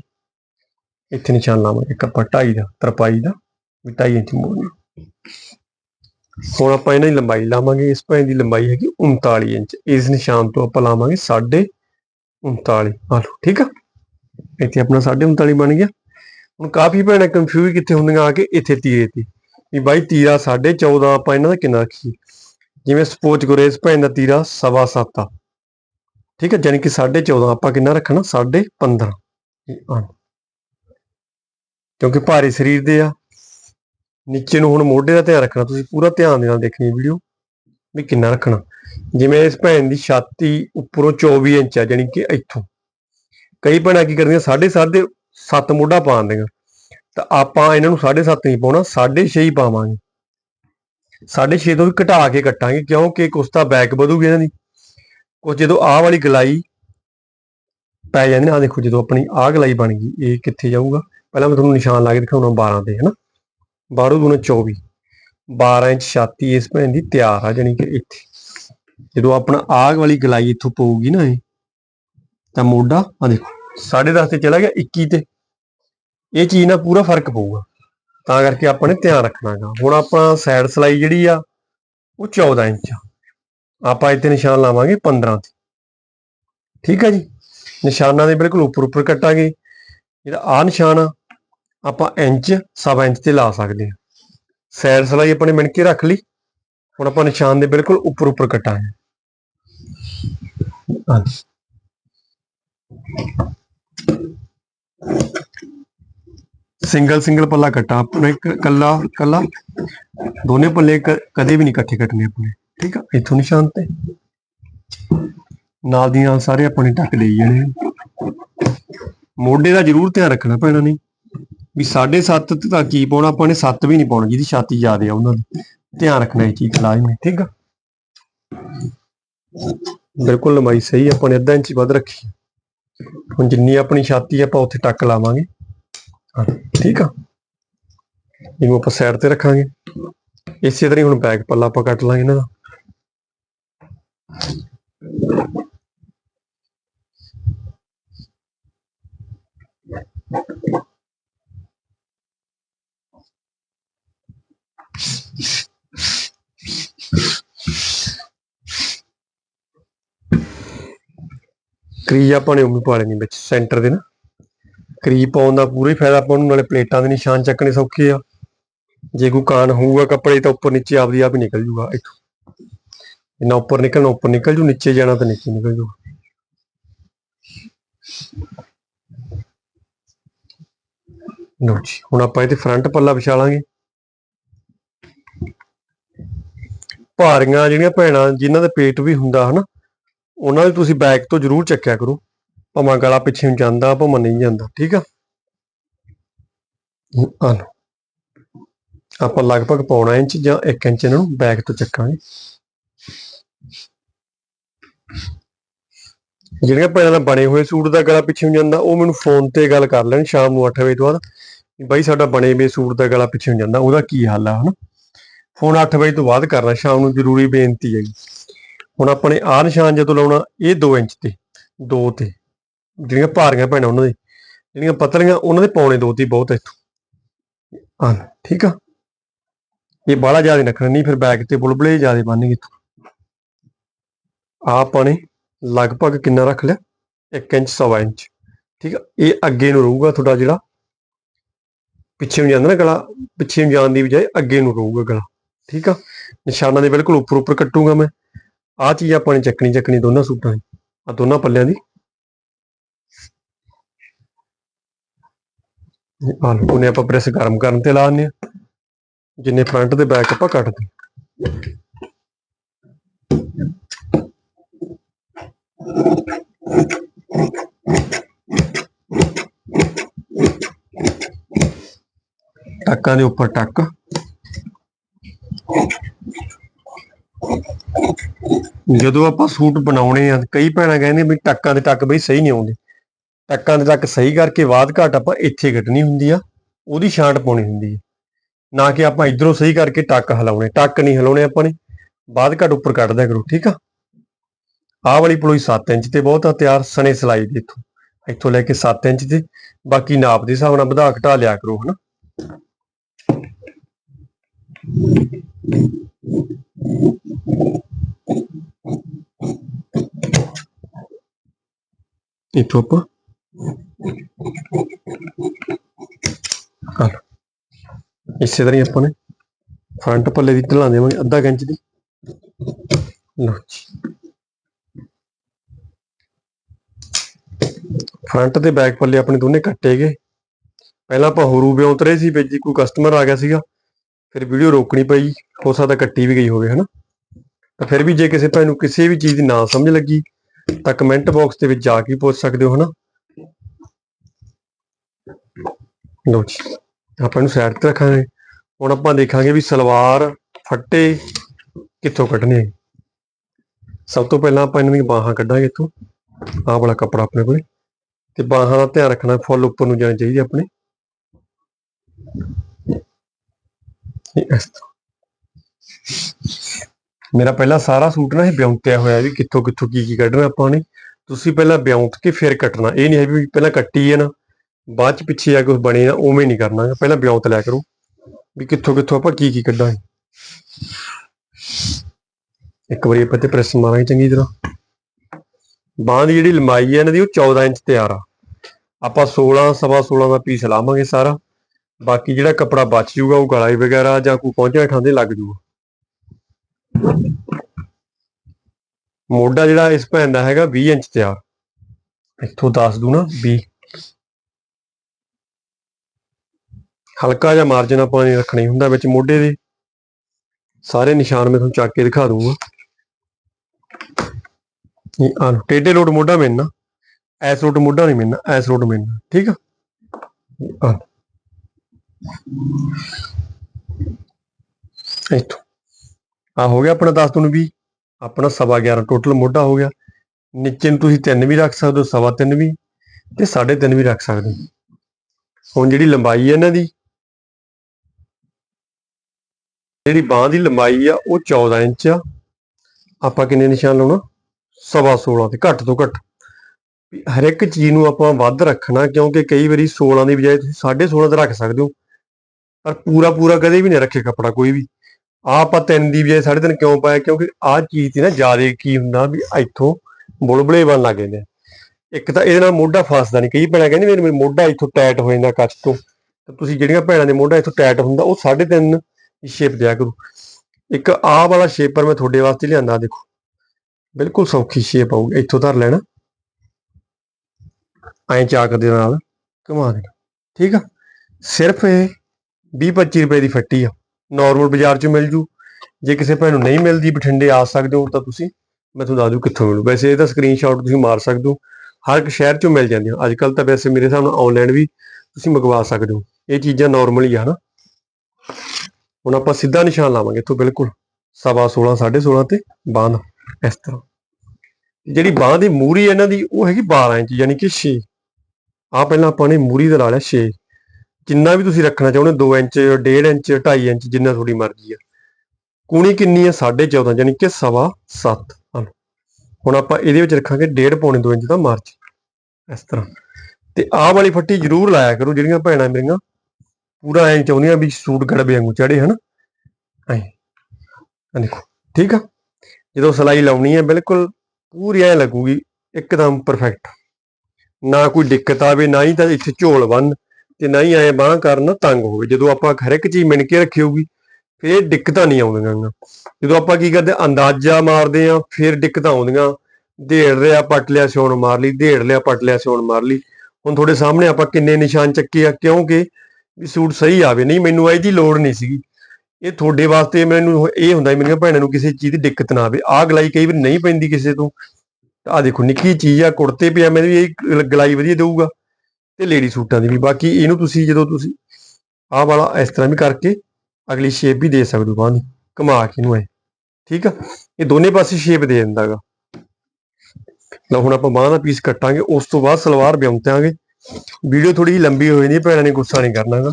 Speaker 1: ਇੱਥੇ ਨਿਸ਼ਾਨ ਲਾਵਾਂਗੇ ਕੱਪੜਾ ਆਪਾਂ 2.5 ਦਾ, ਤਰਪਾਈ ਦਾ। ਵੀ 2.5 ਇੰਚ ਮੋੜਨਾ ਹੁਣ ਆਪਾਂ ਇਹਨਾਂ ਦੀ ਲੰਬਾਈ ਲਾਵਾਂਗੇ। ਇਸ ਭਾਂ ਦੀ ਲੰਬਾਈ ਹੈਗੀ 39 ਇੰਚ। ਇਸ ਨਿਸ਼ਾਨ ਤੋਂ ਆਪਾਂ ਲਾਵਾਂਗੇ 39 ਆ ਠੀਕ ਆ? ਇੱਥੇ ਆਪਣਾ 39 ਬਣ ਗਿਆ। ਹੁਣ ਕਾਫੀ ਭੈਣਾਂ ਕੰਫਿਊਜ਼ ਕਿੱਥੇ ਹੁੰਦੀਆਂ ਆ ਕੇ ਇੱਥੇ ਤੀਰੇ ਤੇ। ਵੀ ਬਾਈ ਤੀਰਾ 14.5 ਆਪਾਂ ਇਹਨਾਂ ਦਾ ਕਿੰਨਾ ਰੱਖੀਏ? ਜਿਵੇਂ ਸਪੋਜ਼ ਕਰੋ ਇਸ ਭੈਣ ਦਾ ਤੀਰਾ ਸਵਾ ਸੱਤ ਆ। ਠੀਕ ਹੈ ਯਾਨੀ ਕਿ 14.5 ਆਪਾਂ ਕਿੰਨਾ ਰੱਖਣਾ? 15.5 ਇਹ ਕਿਉਂਕਿ ਭਾਰੀ ਸਰੀਰ ਦੇ ਆ। ਨੀਚੇ ਨੂੰ ਹੁਣ ਮੋਢੇ ਦਾ ਧਿਆਨ ਰੱਖਣਾ, ਤੁਸੀਂ ਪੂਰਾ ਧਿਆਨ ਦੇ ਨਾਲ ਦੇਖਣੀ ਵੀਡੀਓ ਵੀ ਕਿੰਨਾ ਰੱਖਣਾ। ਜਿਵੇਂ ਇਸ ਭੈਣ ਦੀ ਛਾਤੀ ਉੱਪਰੋਂ 24 ਇੰਚ ਆ ਜਾਨੀ ਕਿ ਇੱਥੋਂ। ਕਈ ਭੈਣਾਂ ਕੀ ਕਰਦੀਆਂ 7.5 7 ਮੋਢਾ ਪਾਉਂਦੀਆਂ ਤਾਂ ਆਪਾਂ ਇਹਨਾਂ ਨੂੰ 7.5 ਨਹੀਂ ਪਾਉਣਾ 6.5 ਹੀ ਪਾਵਾਂਗੇ। 6.5 ਤੋਂ ਵੀ ਘਟਾ ਕੇ ਕੱਟਾਂਗੇ, ਕਿਉਂਕਿ ਕੁਛ ਤਾਂ ਬੈਕ ਵਧੂਗੀ ਇਹਨਾਂ ਦੀ। ਕੁਛ ਜਦੋਂ ਆਹ ਵਾਲੀ ਗਲਾਈ ਪੈ ਜਾਂਦੀ ਨਾ, ਆਹ ਦੇਖੋ ਜਦੋਂ ਆਪਣੀ ਆਹ ਗਲਾਈ ਬਣ ਗਈ, ਇਹ ਕਿੱਥੇ ਜਾਊਗਾ? ਪਹਿਲਾਂ ਮੈਂ ਤੁਹਾਨੂੰ ਨਿਸ਼ਾਨ ਲਾ ਕੇ ਦਿਖਾਉਣਾ 12 ਤੇ, ਹਨਾ? 12 ਦੂਣਾ 24 12 ਇੰਚ ਛਾਤੀ ਇਸ ਭੈਣ ਦੀ ਤਿਆਰ ਆ ਜਾਨੀ ਕਿ ਇੱਥੇ। ਜਦੋਂ ਆਪਣਾ ਆਗ ਵਾਲੀ ਗਲਾਈ ਇੱਥੋਂ ਪਊਗੀ ਨਾ ਇਹ, ਤਾਂ ਮੋਢਾ ਆ ਦੇਖੋ 10.5 ਤੇ ਚਲਾ ਗਿਆ 21 ਤੇ। ਇਹ ਚੀਜ਼ ਨਾਲ ਪੂਰਾ ਫ਼ਰਕ ਪਊਗਾ। ਤਾਂ ਕਰਕੇ ਆਪਾਂ ਨੇ ਧਿਆਨ ਰੱਖਣਾਗਾ ਹੁਣ ਆਪਾਂ ਸਾਈਡ ਸਲਾਈ ਜਿਹੜੀ ਆ, ਉਹ 14 ਇੰਚ ਆ। ਆਪਾਂ ਇੱਥੇ ਨਿਸ਼ਾਨ ਲਾਵਾਂਗੇ 15 ਤੇ। ਠੀਕ ਆ ਜੀ? ਨਿਸ਼ਾਨਾਂ ਦੇ ਬਿਲਕੁਲ ਉੱਪਰ ਉੱਪਰ ਕੱਟਾਂਗੇ। ਜਿਹੜਾ ਆ ਨਿਸ਼ਾਨ ਆ। ਆਪਾਂ ਇੰਚ ਸਵਾ ਇੰਚ ਤੇ ਲਾ ਸਕਦੇ ਹਾਂ। ਸੈਰ ਸਲਾਈ ਆਪਣੇ ਮਿਣ ਕੇ ਰੱਖ ਲਈ। ਹੁਣ ਆਪਾਂ ਨਿਸ਼ਾਨ ਦੇ ਬਿਲਕੁਲ ਉੱਪਰ ਉੱਪਰ ਕੱਟਾਂਗੇ। ਹਾਂਜੀ। ਸਿੰਗਲ ਸਿੰਗਲ ਪੱਲਾ ਕੱਟਾ ਆਪਣੇ ਕ- ਕੱਲਾ ਕੱਲਾ। ਦੋਨੇ ਪੱਲੇ ਕ- ਕਦੇ ਵੀ ਨਹੀਂ ਇਕੱਠੇ ਕੱਟਣੇ ਆਪਣੇ। ਠੀਕ ਆ? ਇੱਥੋਂ ਨਿਸ਼ਾਨ ਤੇ। ਨਾਲ ਦੀ ਨਾਲ ਸਾਰੇ ਆਪਣੇ ਟੱਕ ਦੇਈ ਜਾਣੇ ਮੋਢੇ ਦਾ ਜ਼ਰੂਰ ਧਿਆਨ ਰੱਖਣਾ ਪੈਣਾ ਨਹੀਂ। ਵੀ 7.5 ਤੇ ਤਾਂ ਕੀ ਪਾਉਣਾ? ਆਪਾਂ ਨੇ 7 ਵੀ ਨਹੀਂ ਪਾਉਣਾ, ਜਿਹਦੀ ਛਾਤੀ ਜ਼ਿਆਦੇ ਆ ਉਹਨਾਂ ਦੀ। ਧਿਆਨ ਰੱਖਣਾ ਇਹ ਚੀਜ਼ ਲਾਜ਼ਮੀ, ਠੀਕ ਆ? ਬਿਲਕੁਲ ਲੰਬਾਈ ਸਹੀ ਆਪਾਂ ਨੇ ਅੱਧਾ ਇੰਚ ਵੱਧ ਰੱਖੀ ਹੁਣ ਜਿੰਨੀ ਆਪਣੀ ਛਾਤੀ ਆਪਾਂ ਉੱਥੇ ਟੱਕ ਲਾਵਾਂਗੇ। ਠੀਕ ਆ? ਇਹਨੂੰ ਆਪਾਂ ਸਾਈਡ ਤੇ ਰੱਖਾਂਗੇ। ਇਸੇ ਤਰ੍ਹਾਂ ਹੀ ਹੁਣ ਬੈਕ ਪੱਲਾ ਆਪਾਂ ਕੱਟ ਲਾਂਗੇ ਇਹਨਾਂ ਦਾ। ਕਰੀ ਆਪਾਂ ਨੇ ਉਮੀ ਪਾ ਲੈਣੀ ਵਿੱਚ ਸੈਂਟਰ ਦੇ ਨਾ। ਕਰੀ ਪਾਉਣ ਦਾ ਪੂਰਾ ਹੀ ਫਾਇਦਾ ਆਪਾਂ ਨੂੰ, ਨਾਲੇ ਪਲੇਟਾਂ ਦੇ ਨਿਸ਼ਾਨ ਚੱਕਣੇ ਸੌਖੇ ਆ। ਜੇ ਕੋਈ ਕਾਨ ਹੋਊਗਾ ਕੱਪੜੇ ਤਾਂ ਉੱਪਰ ਨੀਚੇ ਆਪਦੀ ਆਪ ਹੀ ਨਿਕਲ ਜੂਗਾ, ਇੱਥੋਂ। ਇਹਨਾਂ ਉੱਪਰ ਨਿਕਲਣਾ, ਉੱਪਰ ਨਿਕਲ ਜੂ, ਨੀਚੇ ਜਾਣਾ ਤਾਂ ਨੀਚੇ ਨਿਕਲ ਜੂ ਲਓ ਜੀ, ਹੁਣ ਆਪਾਂ ਇਹਦੇ ਫਰੰਟ ਪੱਲਾ ਵਿਛਾ ਲਾਂਗੇ ਭਾਰੀਆਂ ਜਿਹੜੀਆਂ ਭੈਣਾਂ, ਜਿਨ੍ਹਾਂ ਦੇ ਪੇਟ ਵੀ ਹੁੰਦਾ ਹਨਾ ਉਹਨਾਂ ਦੇ ਤੁਸੀਂ ਬੈਕ ਤੋਂ ਜ਼ਰੂਰ ਚੱਕਿਆ ਕਰੋ। ਭਾਵੇਂ ਗਲਾ ਪਿੱਛੇ ਨੂੰ ਜਾਂਦਾ, ਭਾਵੇਂ ਨਹੀਂ ਜਾਂਦਾ, ਠੀਕ ਆ? ਆ ਆਪਾਂ ਲਗਭਗ ਪੌਣਾ ਇੰਚ ਜਾਂ 1 ਇੰਚ ਇਹਨਾਂ ਨੂੰ ਬੈਕ ਤੋਂ ਚੱਕਾਂਗੇ। ਜਿਹੜੀਆਂ ਭੈਣਾਂ ਦਾ ਬਣੇ ਹੋਏ ਸੂਟ ਦਾ ਗਲਾ ਪਿੱਛੇ ਨੂੰ ਜਾਂਦਾ, ਉਹ ਮੈਨੂੰ ਫੋਨ ਤੇ ਗੱਲ ਕਰ ਲੈਣ ਸ਼ਾਮ ਨੂੰ 8 ਵਜੇ ਤੋਂ ਬਾਅਦ ਬਾਈ ਸਾਡਾ ਬਣੇ ਹੋਏ ਸੂਟ ਦਾ ਗਲਾ ਪਿੱਛੇ ਨੂੰ ਜਾਂਦਾ, ਉਹਦਾ ਕੀ ਹਾਲ ਆ, ਹਨਾ? ਫੋਨ 8 ਵਜੇ ਤੋਂ ਬਾਅਦ ਕਰਨਾ, ਸ਼ਾਮ ਨੂੰ ਜ਼ਰੂਰੀ ਬੇਨਤੀ ਹੈ ਜੀ ਹੁਣ ਆਪਣੇ ਆਹ ਨਿਸ਼ਾਨ ਜਦੋਂ ਲਾਉਣਾ, ਇਹ 2 ਇੰਚ ਤੇ 2 ਤੇ, ਜਿਹੜੀਆਂ ਭਾਰੀਆਂ ਭੈਣਾਂ ਉਹਨਾਂ ਦੇ, ਜਿਹੜੀਆਂ ਪਤਲੀਆਂ, ਉਹਨਾਂ ਦੇ ਪੌਣੇ 2 ਤੇ ਬਹੁਤ ਇੱਥੋਂ। ਹਾਂ ਠੀਕ ਆ? ਇਹ ਬਾਹਲਾ ਜ਼ਿਆਦਾ ਰੱਖਣਾ, ਨਹੀਂ ਫਿਰ ਬੈਗ ਤੇ ਬੁਲਬੁਲੇ ਜ਼ਿਆਦਾ ਬਣਨਗੇ ਇੱਥੋਂ। ਆਹ ਆਪਾਂ ਨੇ ਲਗਭਗ ਕਿੰਨਾ ਰੱਖ ਲਿਆ? 1 ਇੰਚ, ਸਵਾ ਇੰਚ। ਠੀਕ ਆ? ਇਹ ਅੱਗੇ ਨੂੰ ਰਹੂਗਾ ਤੁਹਾਡਾ ਜਿਹੜਾ, ਪਿੱਛੇ ਨੂੰ ਜਾਂਦਾ ਨਾ ਗਲਾ, ਪਿੱਛੇ ਨੂੰ ਜਾਣ ਦੀ ਬਜਾਏ ਅੱਗੇ ਨੂੰ ਰਹੂਗਾ ਗਲਾ। ਠੀਕ ਆ? ਨਿਸ਼ਾਨਾਂ ਦੇ ਬਿਲਕੁਲ ਉੱਪਰ ਉੱਪਰ ਕੱਟੂਗਾ ਮੈਂ। ਆਹ ਚੀਜ਼ ਆਪਾਂ ਨੇ ਚੱਕਣੀ ਚੱਕਣੀ ਦੋਨਾਂ ਸੂਟਾਂ ਦੀ। ਆ ਦੋਨਾਂ ਪੱਲਿਆਂ ਦੀ। ਆਲੂ ਨੇ ਆਪਾਂ ਪ੍ਰੈਸ ਗਰਮ ਕਰਨ ਤੇ ਲਾਉਂਦੇ ਆ। ਜਿੰਨੇ ਫਰੰਟ ਤੇ ਬੈਕ ਆਪਾਂ ਕੱਟਦੇ ਟੱਕਾਂ ਦੇ ਉੱਪਰ ਟੱਕ। ਜਦੋਂ ਆਪਾਂ ਸੂਟ ਬਣਾਉਣੇ ਆ, ਕਈ ਭੈਣਾਂ ਕਹਿੰਦੇ ਵੀ ਟੱਕਾਂ ਦੇ ਟੱਕ ਬਈ ਸਹੀ ਨਹੀਂ ਆਉਂਦੇ। ਟੱਕਾਂ ਦੇ ਟੱਕ ਸਹੀ ਕਰਕੇ ਬਾਅਦ ਘਾਟ ਆਪਾਂ ਇੱਥੇ ਕੱਟਣੀ ਹੁੰਦੀ ਆ, ਉਹਦੀ ਛਾਂਟ ਪਾਉਣੀ ਹੁੰਦੀ ਹੈ ਨਾ ਕਿ ਆਪਾਂ ਇਧਰੋਂ ਸਹੀ ਕਰਕੇ ਟੱਕ ਹਿਲਾਉਣੇ, ਟੱਕ ਨਹੀਂ ਹਿਲਾਉਣੇ ਆਪਾਂ ਨੇ, ਬਾਅਦ ਘਾਟ ਉੱਪਰ ਕੱਢ ਦਿਆ ਕਰੋ, ਠੀਕ ਆ? ਆਹ ਵਾਲੀ ਪਲੋਈ 7 ਇੰਚ ਤੇ ਬਹੁਤ ਆ, ਤਿਆਰ ਸਣੇ ਸਲਾਈ ਦੀ ਇੱਥੋਂ। ਇੱਥੋਂ ਲੈ ਕੇ 7 ਇੰਚ ਤੇ ਬਾਕੀ ਨਾਪ ਦੇ ਹਿਸਾਬ ਨਾਲ ਵਧਾ ਘਟਾ ਲਿਆ ਕਰੋ, ਹਨਾ? ਇੱਥੋਂ ਆਪਾਂ ਕਰ ਇਸੇ ਤਰ੍ਹਾਂ ਹੀ ਆਪਾਂ ਨੇ ਫਰੰਟ ਪੱਲੇ ਦੀ ਢਲਾ ਦੇਵਾਂਗੇ ਅੱਧਾ ਇੰਚ ਦੀ ਲਓ ਜੀ ਫਰੰਟ ਤੇ ਬੈਕ ਪੱਲੇ ਆਪਣੇ ਦੋਨੇ ਕੱਟੇ ਗਏ ਪਹਿਲਾਂ ਆਪਾਂ ਹੋਰੂ ਵਿਉਂਤ ਰਹੇ ਸੀ ਵਿੱਚ ਕੋਈ ਕਸਟਮਰ ਆ ਗਿਆ ਸੀਗਾ ਫਿਰ ਵੀਡੀਓ ਰੋਕਣੀ ਪਈ, ਹੋ ਸਕਦਾ ਕੱਟੀ ਵੀ ਗਈ ਹੋਵੇ, ਹਨਾ? ਤਾਂ ਫਿਰ ਵੀ ਜੇ ਕਿਸੇ ਭੈਣ ਨੂੰ ਕਿਸੇ ਵੀ ਚੀਜ਼ ਦੀ ਨਾ ਸਮਝ ਲੱਗੀ, ਤਾਂ ਕਮੈਂਟ ਬਾਕਸ ਦੇ ਵਿੱਚ ਜਾ ਕੇ ਪੁੱਛ ਸਕਦੇ ਹੋ, ਹਨਾ? ਲਓ ਜੀ, ਆਪਾਂ ਨੂੰ ਸਾਈਡ ਤੇ ਰੱਖਾਂਗੇ। ਹੁਣ ਆਪਾਂ ਦੇਖਾਂਗੇ ਵੀ ਸਲਵਾਰ ਫੱਟੇ ਕਿੱਥੋਂ ਕੱਢਣੇ ਆ। ਸਭ ਤੋਂ ਪਹਿਲਾਂ ਆਪਾਂ ਇਹਨਾਂ ਦੀਆਂ ਬਾਹਾਂ ਕੱਢਾਂਗੇ ਇੱਥੋਂ। ਆਹ ਵਾਲਾ ਕੱਪੜਾ ਆਪਣੇ ਕੋਲੇ। ਤੇ ਬਾਹਾਂ ਦਾ ਧਿਆਨ ਰੱਖਣਾ, ਫੁੱਲ ਉੱਪਰ ਨੂੰ ਜਾਣੀ ਚਾਹੀਦੀ ਆਪਣੇ। ਮੇਰਾ ਪਹਿਲਾਂ ਸਾਰਾ ਸੂਟ ਨਾ ਇਹ ਵਿਉਂਤਿਆ ਹੋਇਆ ਵੀ ਕਿੱਥੋਂ ਕਿੱਥੋਂ ਕੀ ਕੀ ਕੱਢਣਾ ਆਪਾਂ ਨੇ। ਤੁਸੀਂ ਪਹਿਲਾਂ ਵਿਉਂਤ ਕੇ ਫਿਰ ਕੱਟਣਾ। ਇਹ ਨਹੀਂ ਹੈ ਵੀ ਪਹਿਲਾਂ ਕੱਟੀ ਹੈ ਨਾ, ਬਾਅਦ ਚ ਪਿੱਛੇ ਆ ਕੁਝ ਬਣੇ ਨਾ, ਉਵੇਂ ਨਹੀਂ ਕਰਨਾ। ਪਹਿਲਾਂ ਵਿਉਂਤ ਲਿਆ ਕਰੋ ਵੀ ਕਿੱਥੋਂ ਕਿੱਥੋਂ ਆਪਾਂ ਕੀ ਕੀ ਕੱਢਾਂਗੇ ਇੱਕ ਵਾਰੀ ਆਪਾਂ ਤੇ ਪ੍ਰੈਸ ਮਾਰਾਂਗੇ ਚੰਗੀ ਤਰ੍ਹਾਂ। ਬਾਂਹ ਦੀ ਜਿਹੜੀ ਲੰਬਾਈ ਹੈ ਇਹਨਾਂ ਦੀ ਉਹ 14 ਇੰਚ ਤਿਆਰ ਆ। ਆਪਾਂ 16 ਸਵਾ 16 ਦਾ ਪੀਸ ਲਾਵਾਂਗੇ ਸਾਰਾ। ਬਾਕੀ ਜਿਹੜਾ ਕੱਪੜਾ ਬਚ ਜੂਗਾ ਉਹ ਗਲਾਈ ਵਗੈਰਾ ਜਾਂ ਕੋਈ ਪਹੁੰਚਾ ਠਾਂਦੇ ਲੱਗ ਜੂਗਾ। ਮੋਢਾ ਜਿਹੜਾ ਇਸ ਭੈਣ ਦਾ ਹੈਗਾ 20 ਇੰਚ ਤਿਆਰ ਇੱਥੋਂ ਦੱਸ ਦੂ ਨਾ 20 ਹਲਕਾ ਜਿਹਾ ਮਾਰਜਨ ਆਪਾਂ ਨੇ ਰੱਖਣਾ ਹੀ ਹੁੰਦਾ ਵਿੱਚ ਮੋਢੇ ਦੇ। ਸਾਰੇ ਨਿਸ਼ਾਨ ਮੈਂ ਤੁਹਾਨੂੰ ਚੱਕ ਕੇ ਦਿਖਾ ਦੂੰਗਾ ਇਹ ਆ ਲਓ, ਟੇਢੇ ਲੋਟ ਮੋਢਾ ਮਿਲਣਾ ਐਸ ਲੋਟ ਮੋਢਾ ਨਹੀਂ ਮਿਲਣਾ ਐਸ ਲੋਟ ਮਿਲਣਾ ਠੀਕ ਆ? ਇਹ ਇੱਥੋਂ। ਆ ਹੋ ਗਿਆ ਆਪਣਾ 10 ਤੋਂ 20 ਆਪਣਾ ਸਵਾ 11 ਟੋਟਲ ਮੋਢਾ ਹੋ ਗਿਆ। ਨੀਚੇ ਨੂੰ ਤੁਸੀਂ 3 ਵੀ ਰੱਖ ਸਕਦੇ ਹੋ, ਸਵਾ 3 ਵੀ ਤੇ 3.5 ਵੀ ਰੱਖ ਸਕਦੇ ਹੋ। ਹੁਣ ਜਿਹੜੀ ਲੰਬਾਈ ਹੈ ਇਹਨਾਂ ਦੀ, ਜਿਹੜੀ ਬਾਹ ਦੀ ਲੰਬਾਈ ਆ, ਉਹ 14 ਇੰਚ ਆ। ਆਪਾਂ ਕਿੰਨੇ ਨਿਸ਼ਾਨ ਲਾਉਣਾ? ਸਵਾ 16 ਤੇ ਘੱਟ ਤੋਂ ਘੱਟ। ਹਰ ਇੱਕ ਚੀਜ਼ ਨੂੰ ਆਪਾਂ ਵੱਧ ਰੱਖਣਾ, ਕਿਉਂਕਿ ਕਈ ਵਾਰੀ 16 ਦੀ ਬਜਾਏ ਤੁਸੀਂ 16.5 ਦਾ ਰੱਖ ਸਕਦੇ ਹੋ। ਪਰ ਪੂਰਾ ਪੂਰਾ ਕਦੇ ਵੀ ਨਹੀਂ ਰੱਖੇ ਕੱਪੜਾ ਕੋਈ ਵੀ। ਆਹ ਆਪਾਂ 3 ਦੀ ਬਜਾਏ 3.5 ਕਿਉਂ ਪਾਇਆ? ਕਿਉਂਕਿ ਆਹ ਚੀਜ਼ ਤੇ ਨਾ ਜ਼ਿਆਦਾ ਕੀ ਹੁੰਦਾ ਵੀ ਇੱਥੋਂ ਬੁਲਬੁਲੇ ਬਣ ਲੱਗ ਜਾਂਦੇ ਇੱਕ ਤਾਂ ਇਹਦੇ ਨਾਲ ਮੋਢਾ ਫਸਦਾ ਨਹੀਂ। ਕਈ ਭੈਣਾਂ ਕਹਿੰਦੀ ਮੇਰੇ ਮੋਢਾ ਇੱਥੋਂ ਟਾਈਟ ਹੋ ਜਾਂਦਾ ਕੱਚ ਤੋਂ। ਤਾਂ ਤੁਸੀਂ ਜਿਹੜੀਆਂ ਭੈਣਾਂ ਦੇ ਮੋਢਾ ਇੱਥੋਂ ਟਾਈਟ ਹੁੰਦਾ, ਉਹ 3.5 ਦੀ ਸ਼ੇਪ ਦਿਆ ਕਰੋ। ਇੱਕ ਆਹ ਵਾਲਾ ਸ਼ੇਪਰ ਮੈਂ ਤੁਹਾਡੇ ਵਾਸਤੇ ਲਿਆਂਦਾ, ਦੇਖੋ। ਬਿਲਕੁਲ ਸੌਖੀ ਸ਼ੇਪ ਆਊਗੀ। ਇੱਥੋਂ ਧਰ ਲੈਣਾ। ਐਂ ਚਾਕ ਦੇ ਨਾਲ ਘੁਮਾ ਦੇਣਾ। ਠੀਕ ਆ? ਸਿਰਫ ਇਹ 20 25 ਰੁਪਏ ਦੀ ਫੱਟੀ ਆ। ਨਾਰਮਲ ਬਾਜ਼ਾਰ 'ਚ ਮਿਲ ਜੂ। ਜੇ ਕਿਸੇ ਭੈਣ ਨੂੰ ਨਹੀਂ ਮਿਲਦੀ, ਬਠਿੰਡੇ ਆ ਸਕਦੇ ਹੋ, ਤਾਂ ਤੁਸੀਂ ਮੈਂ ਤੁਹਾਨੂੰ ਦੱਸ ਦੂ ਕਿੱਥੋਂ ਮਿਲੂ। ਵੈਸੇ ਇਹਦਾ ਸਕਰੀਨਸ਼ਾਟ ਤੁਸੀਂ ਮਾਰ ਸਕਦੇ ਹੋ। ਹਰ ਇੱਕ ਸ਼ਹਿਰ 'ਚੋਂ ਮਿਲ ਜਾਂਦੀਆਂ। ਅੱਜ ਕੱਲ ਤਾਂ ਵੈਸੇ ਮੇਰੇ ਹਿਸਾਬ ਨਾਲ ਆਨਲਾਈਨ ਵੀ ਤੁਸੀਂ ਮੰਗਵਾ ਸਕਦੇ ਹੋ। ਇਹ ਚੀਜ਼ਾਂ ਨਾਰਮਲ ਹੀ ਆ ਨਾ। ਹੁਣ ਆਪਾਂ ਸਿੱਧਾ ਨਿਸ਼ਾਨ ਲਾਵਾਂਗੇ ਇੱਥੋਂ ਬਿਲਕੁਲ। ਸਵਾ 16 16.5 ਤੇ ਬਾਂਹ ਦਾ, ਇਸ ਤਰ੍ਹਾਂ। ਜਿਹੜੀ ਬਾਂਹ ਦੀ ਮੂਰੀ ਇਹਨਾਂ ਦੀ, ਉਹ ਹੈਗੀ 12 ਇੰਚ, ਯਾਨੀ ਕਿ 6 ਆ ਪਹਿਲਾਂ ਆਪਾਂ ਨੇ ਮੂਰੀ ਦਾ ਲਾ ਲਿਆ 6 ਜਿੰਨਾ ਵੀ ਤੁਸੀਂ ਰੱਖਣਾ ਚਾਹੁੰਦੇ 2 ਇੰਚ 1.5 ਇੰਚ 2.5 ਇੰਚ, ਜਿੰਨਾ ਤੁਹਾਡੀ ਮਰਜ਼ੀ ਆ। ਕੂਣੀ ਕਿੰਨੀ ਹੈ 14.5 ਯਾਨੀ ਕਿ ਸਵਾ 7 ਹੁਣ ਆਪਾਂ ਇਹਦੇ ਵਿੱਚ ਰੱਖਾਂਗੇ 1.5 ਪੌਣੇ 2 ਇੰਚ ਦਾ ਮਾਰਚ, ਇਸ ਤਰ੍ਹਾਂ। ਤੇ ਆਹ ਵਾਲੀ ਫੱਟੀ ਜ਼ਰੂਰ ਲਾਇਆ ਕਰੋ, ਜਿਹੜੀਆਂ ਭੈਣਾਂ ਮੇਰੀਆਂ ਪੂਰਾ ਐਂ ਚਾਹੁੰਦੀਆਂ ਵੀ ਸੂਟ ਗੜਬੇ ਵਾਂਗੂ ਚੜੇ ਹਨ? ਐਂ ਆਹ ਦੇਖੋ, ਠੀਕ ਆ? ਜਦੋਂ ਸਲਾਈ ਲਾਉਣੀ ਹੈ ਬਿਲਕੁਲ ਪੂਰੀ ਐ ਲੱਗੂਗੀ, ਇੱਕਦਮ ਪਰਫੈਕਟ ਨਾ ਕੋਈ ਦਿੱਕਤ ਆਵੇ, ਨਾ ਹੀ ਤਾਂ ਇੱਥੇ ਝੋਲ ਬੰਨ ਤੇ ਨਾ ਹੀ ਐ ਬਾਹ ਕਰਨ, ਤੰਗ ਹੋਵੇ। ਜਦੋਂ ਆਪਾਂ ਹਰ ਇੱਕ ਚੀਜ਼ ਮਿਣ ਕੇ ਰੱਖੀ ਹੋਊਗੀ, ਫਿਰ ਦਿੱਕਤਾਂ ਨਹੀਂ ਆਉਂਦੀਆਂ ਜਦੋਂ ਆਪਾਂ ਕੀ ਕਰਦੇ ਅੰਦਾਜ਼ਾ ਮਾਰਦੇ ਆ ਫੇਰ ਦਿੱਕਤਾਂ ਆਉਂਦੀਆਂ। ਢੇੜ ਲਿਆ, ਪੱਟ ਲਿਆ ਸਿਉਣ ਮਾਰ ਲਈ ਢੇੜ ਲਿਆ, ਪੱਟ ਲਿਆ ਸਿਉਣ ਮਾਰ ਲਈ। ਹੁਣ ਤੁਹਾਡੇ ਸਾਹਮਣੇ ਆਪਾਂ ਕਿੰਨੇ ਨਿਸ਼ਾਨ ਚੱਕੇ ਆ, ਕਿਉਂਕਿ ਵੀ ਸੂਟ ਸਹੀ ਆਵੇ। ਨਹੀਂ, ਮੈਨੂੰ ਇਹ ਇਹਦੀ ਲੋੜ ਨਹੀਂ ਸੀਗੀ। ਇਹ ਤੁਹਾਡੇ ਵਾਸਤੇ ਮੈਨੂੰ ਇਹ ਹੁੰਦਾ ਵੀ ਮੇਰੀਆਂ ਭੈਣਾਂ ਨੂੰ ਕਿਸੇ ਚੀਜ਼ ਦੀ ਦਿੱਕਤ ਨਾ ਆਵੇ। ਆਹ ਗਲਾਈ ਕਈ ਵਾਰ ਨਹੀਂ ਪੈਂਦੀ ਕਿਸੇ ਤੋਂ। ਆਹ ਦੇਖੋ, ਨਿੱਕੀ ਚੀਜ਼ ਆ, ਕੁੜਤੇ ਪਜਾਮੇ ਦੀ ਵੀ ਇਹ ਗਲਾਈ ਵਧੀਆ ਦੇਊਗਾ। ਤੇ ਲੇਡੀ ਸੂਟਾਂ ਦੀ ਵੀ। ਬਾਕੀ ਇਹਨੂੰ ਤੁਸੀਂ ਜਦੋਂ ਤੁਸੀਂ ਆਹ ਵਾਲਾ ਇਸ ਤਰ੍ਹਾਂ ਵੀ ਕਰਕੇ ਅਗਲੀ ਸ਼ੇਪ ਵੀ ਦੇ ਸਕਦੇ ਹੋ ਬਾਂਹ ਨੂੰ। ਘੁਮਾ ਕੇ ਇਹਨੂੰ ਐ। ਠੀਕ ਆ? ਇਹ ਦੋਨੇ ਪਾਸੇ ਸ਼ੇਪ ਦੇ ਦਿੰਦਾਗਾ ਲਓ ਹੁਣ ਆਪਾਂ ਬਾਂਹ ਦਾ ਪੀਸ ਕੱਟਾਂਗੇ। ਉਸ ਤੋਂ ਬਾਅਦ ਸਲਵਾਰ ਵਿਉਂਤਾਂਗੇ ਵੀਡੀਓ ਥੋੜੀ ਜਿਹੀ ਲੰਬੀ ਹੋ ਜਾਂਦੀ ਹੈ ਭੈਣਾਂ ਨੇ ਗੁੱਸਾ ਨਹੀਂ ਕਰਨਾਗਾ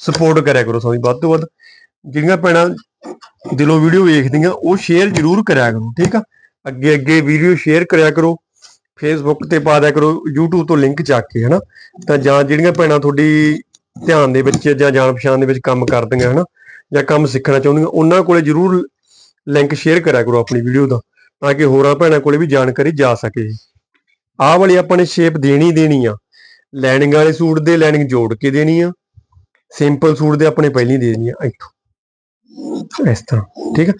Speaker 1: ਸਪੋਰਟ ਕਰਿਆ ਕਰੋ ਸਾਡੀ ਵੱਧ ਤੋਂ ਵੱਧ ਜਿਹੜੀਆਂ ਭੈਣਾਂ ਦਿਲੋਂ ਵੀਡੀਓ ਵੇਖਦੀਆਂ, ਉਹ ਸ਼ੇਅਰ ਜ਼ਰੂਰ ਕਰਿਆ ਕਰੋ। ਠੀਕ ਆ? ਅੱਗੇ ਅੱਗੇ ਵੀਡੀਓ ਸ਼ੇਅਰ ਕਰਿਆ ਕਰੋ। ਫੇਸਬੁੱਕ ਤੇ ਪਾ ਦਿਆ ਕਰੋ, YouTube ਤੋਂ ਲਿੰਕ ਚੱਕ ਕੇ, ਹਨਾ? ਤਾਂ ਜਾਂ ਜਿਹੜੀਆਂ ਭੈਣਾਂ ਤੁਹਾਡੀ ਧਿਆਨ ਦੇ ਵਿੱਚ ਜਾਂ ਜਾਣ ਪਛਾਣ ਦੇ ਵਿੱਚ ਕੰਮ ਕਰਦੀਆਂ, ਹਨਾ? ਜਾਂ ਕੰਮ ਸਿੱਖਣਾ ਚਾਹੁੰਦੀਆਂ, ਉਹਨਾਂ ਕੋਲੇ ਜ਼ਰੂਰ ਲਿੰਕ ਸ਼ੇਅਰ ਕਰਿਆ ਕਰੋ ਆਪਣੀ ਵੀਡੀਓ ਦਾ, ਤਾਂ ਕਿ ਹੋਰਾਂ ਭੈਣਾਂ ਕੋਲੇ ਵੀ ਜਾਣਕਾਰੀ ਜਾ ਸਕੇ। ਆਹ ਵਾਲੀ ਆਪਾਂ ਨੇ ਸ਼ੇਪ ਦੇਣੀ ਦੇਣੀ ਆ। ਲਾਈਨਿੰਗ ਵਾਲੇ ਸੂਟ ਦੇ ਲਾਈਨਿੰਗ ਜੋੜ ਕੇ ਦੇਣੀ ਆ। ਸਿੰਪਲ ਸੂਟ ਦੇ ਆਪਣੇ ਪਹਿਲੀ ਦੇ ਦੇਣੀ ਆ, ਇੱਥੋਂ। ਇਸ ਤਰ੍ਹਾਂ, ਠੀਕ ਆ?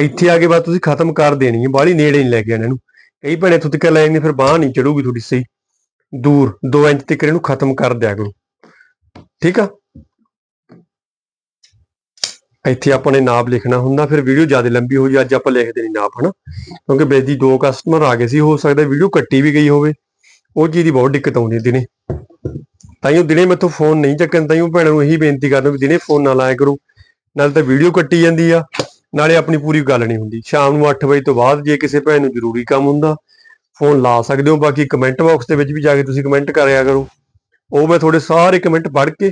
Speaker 1: ਇੱਥੇ ਆ ਕੇ ਬਾਅਦ ਤੁਸੀਂ ਖਤਮ ਕਰ ਦੇਣੀ ਹੈ ਬਾਹਲੀ ਨੇੜੇ ਨਹੀਂ ਲੈ ਕੇ ਆਣਾ ਇਹਨੂੰ। ਕਈ ਭੈਣੇ ਇੱਥੋਂ ਲੈ ਜਾਂਦੇ ਫਿਰ ਬਾਹ ਨਹੀਂ ਚੜੂਗੀ ਤੁਹਾਡੀ ਸਹੀ। ਦੂਰ 2 ਇੰਚ ਤੱਕ ਇਹਨੂੰ ਖਤਮ ਕਰ ਦਿਆ ਕਰੋ। ਠੀਕ ਆ? ਇੱਥੇ ਆਪਾਂ ਨੇ ਨਾਪ ਲਿਖਣਾ ਹੁੰਦਾ, ਫਿਰ ਵੀਡੀਓ ਜ਼ਿਆਦਾ ਲੰਬੀ ਹੋ ਜੀ ਅੱਜ ਆਪਾਂ ਲਿਖਦੇ ਨਹੀਂ ਨਾਪ, ਹਨਾ? ਕਿਉਂਕਿ ਬੇਦੀ ਦੋ ਕਸਟਮਰ ਆ ਗਏ ਸੀ, ਹੋ ਸਕਦਾ ਵੀਡੀਓ ਕੱਟੀ ਵੀ ਗਈ ਹੋਵੇ। ਉਹ ਚੀਜ਼ ਦੀ ਬਹੁਤ ਦਿੱਕਤ ਆਉਂਦੀ ਹੈ ਦਿਨੇ। ਤਾਈਓ ਦਿਨੇ ਮੈਥੋਂ ਫੋਨ ਨਹੀਂ ਚੱਕਣ ਤਾਈਓ ਭੈਣਾਂ ਨੂੰ ਇਹੀ ਬੇਨਤੀ ਕਰਦਾ ਵੀ ਦਿਨੇ ਫੋਨ ਨਾ ਲਾਇਆ ਕਰੋ। ਨਾਲ ਤਾਂ ਵੀਡੀਓ ਕੱਟੀ ਜਾਂਦੀ ਆ। ਨਾਲੇ ਆਪਣੀ ਪੂਰੀ ਗੱਲ ਨਹੀਂ ਹੁੰਦੀ। ਸ਼ਾਮ ਨੂੰ 8 ਵਜੇ ਤੋਂ ਬਾਅਦ ਜੇ ਕਿਸੇ ਭੈਣ ਨੂੰ ਜ਼ਰੂਰੀ ਕੰਮ ਹੁੰਦਾ, ਫੋਨ ਲਾ ਸਕਦੇ ਹੋ, ਬਾਕੀ ਕਮੈਂਟ ਬਾਕਸ ਦੇ ਵਿੱਚ ਵੀ ਜਾ ਕੇ ਤੁਸੀਂ ਕਮੈਂਟ ਕਰਿਆ ਕਰੋ। ਉਹ ਮੈਂ ਤੁਹਾਡੇ ਸਾਰੇ ਕਮੈਂਟ ਪੜ੍ਹ ਕੇ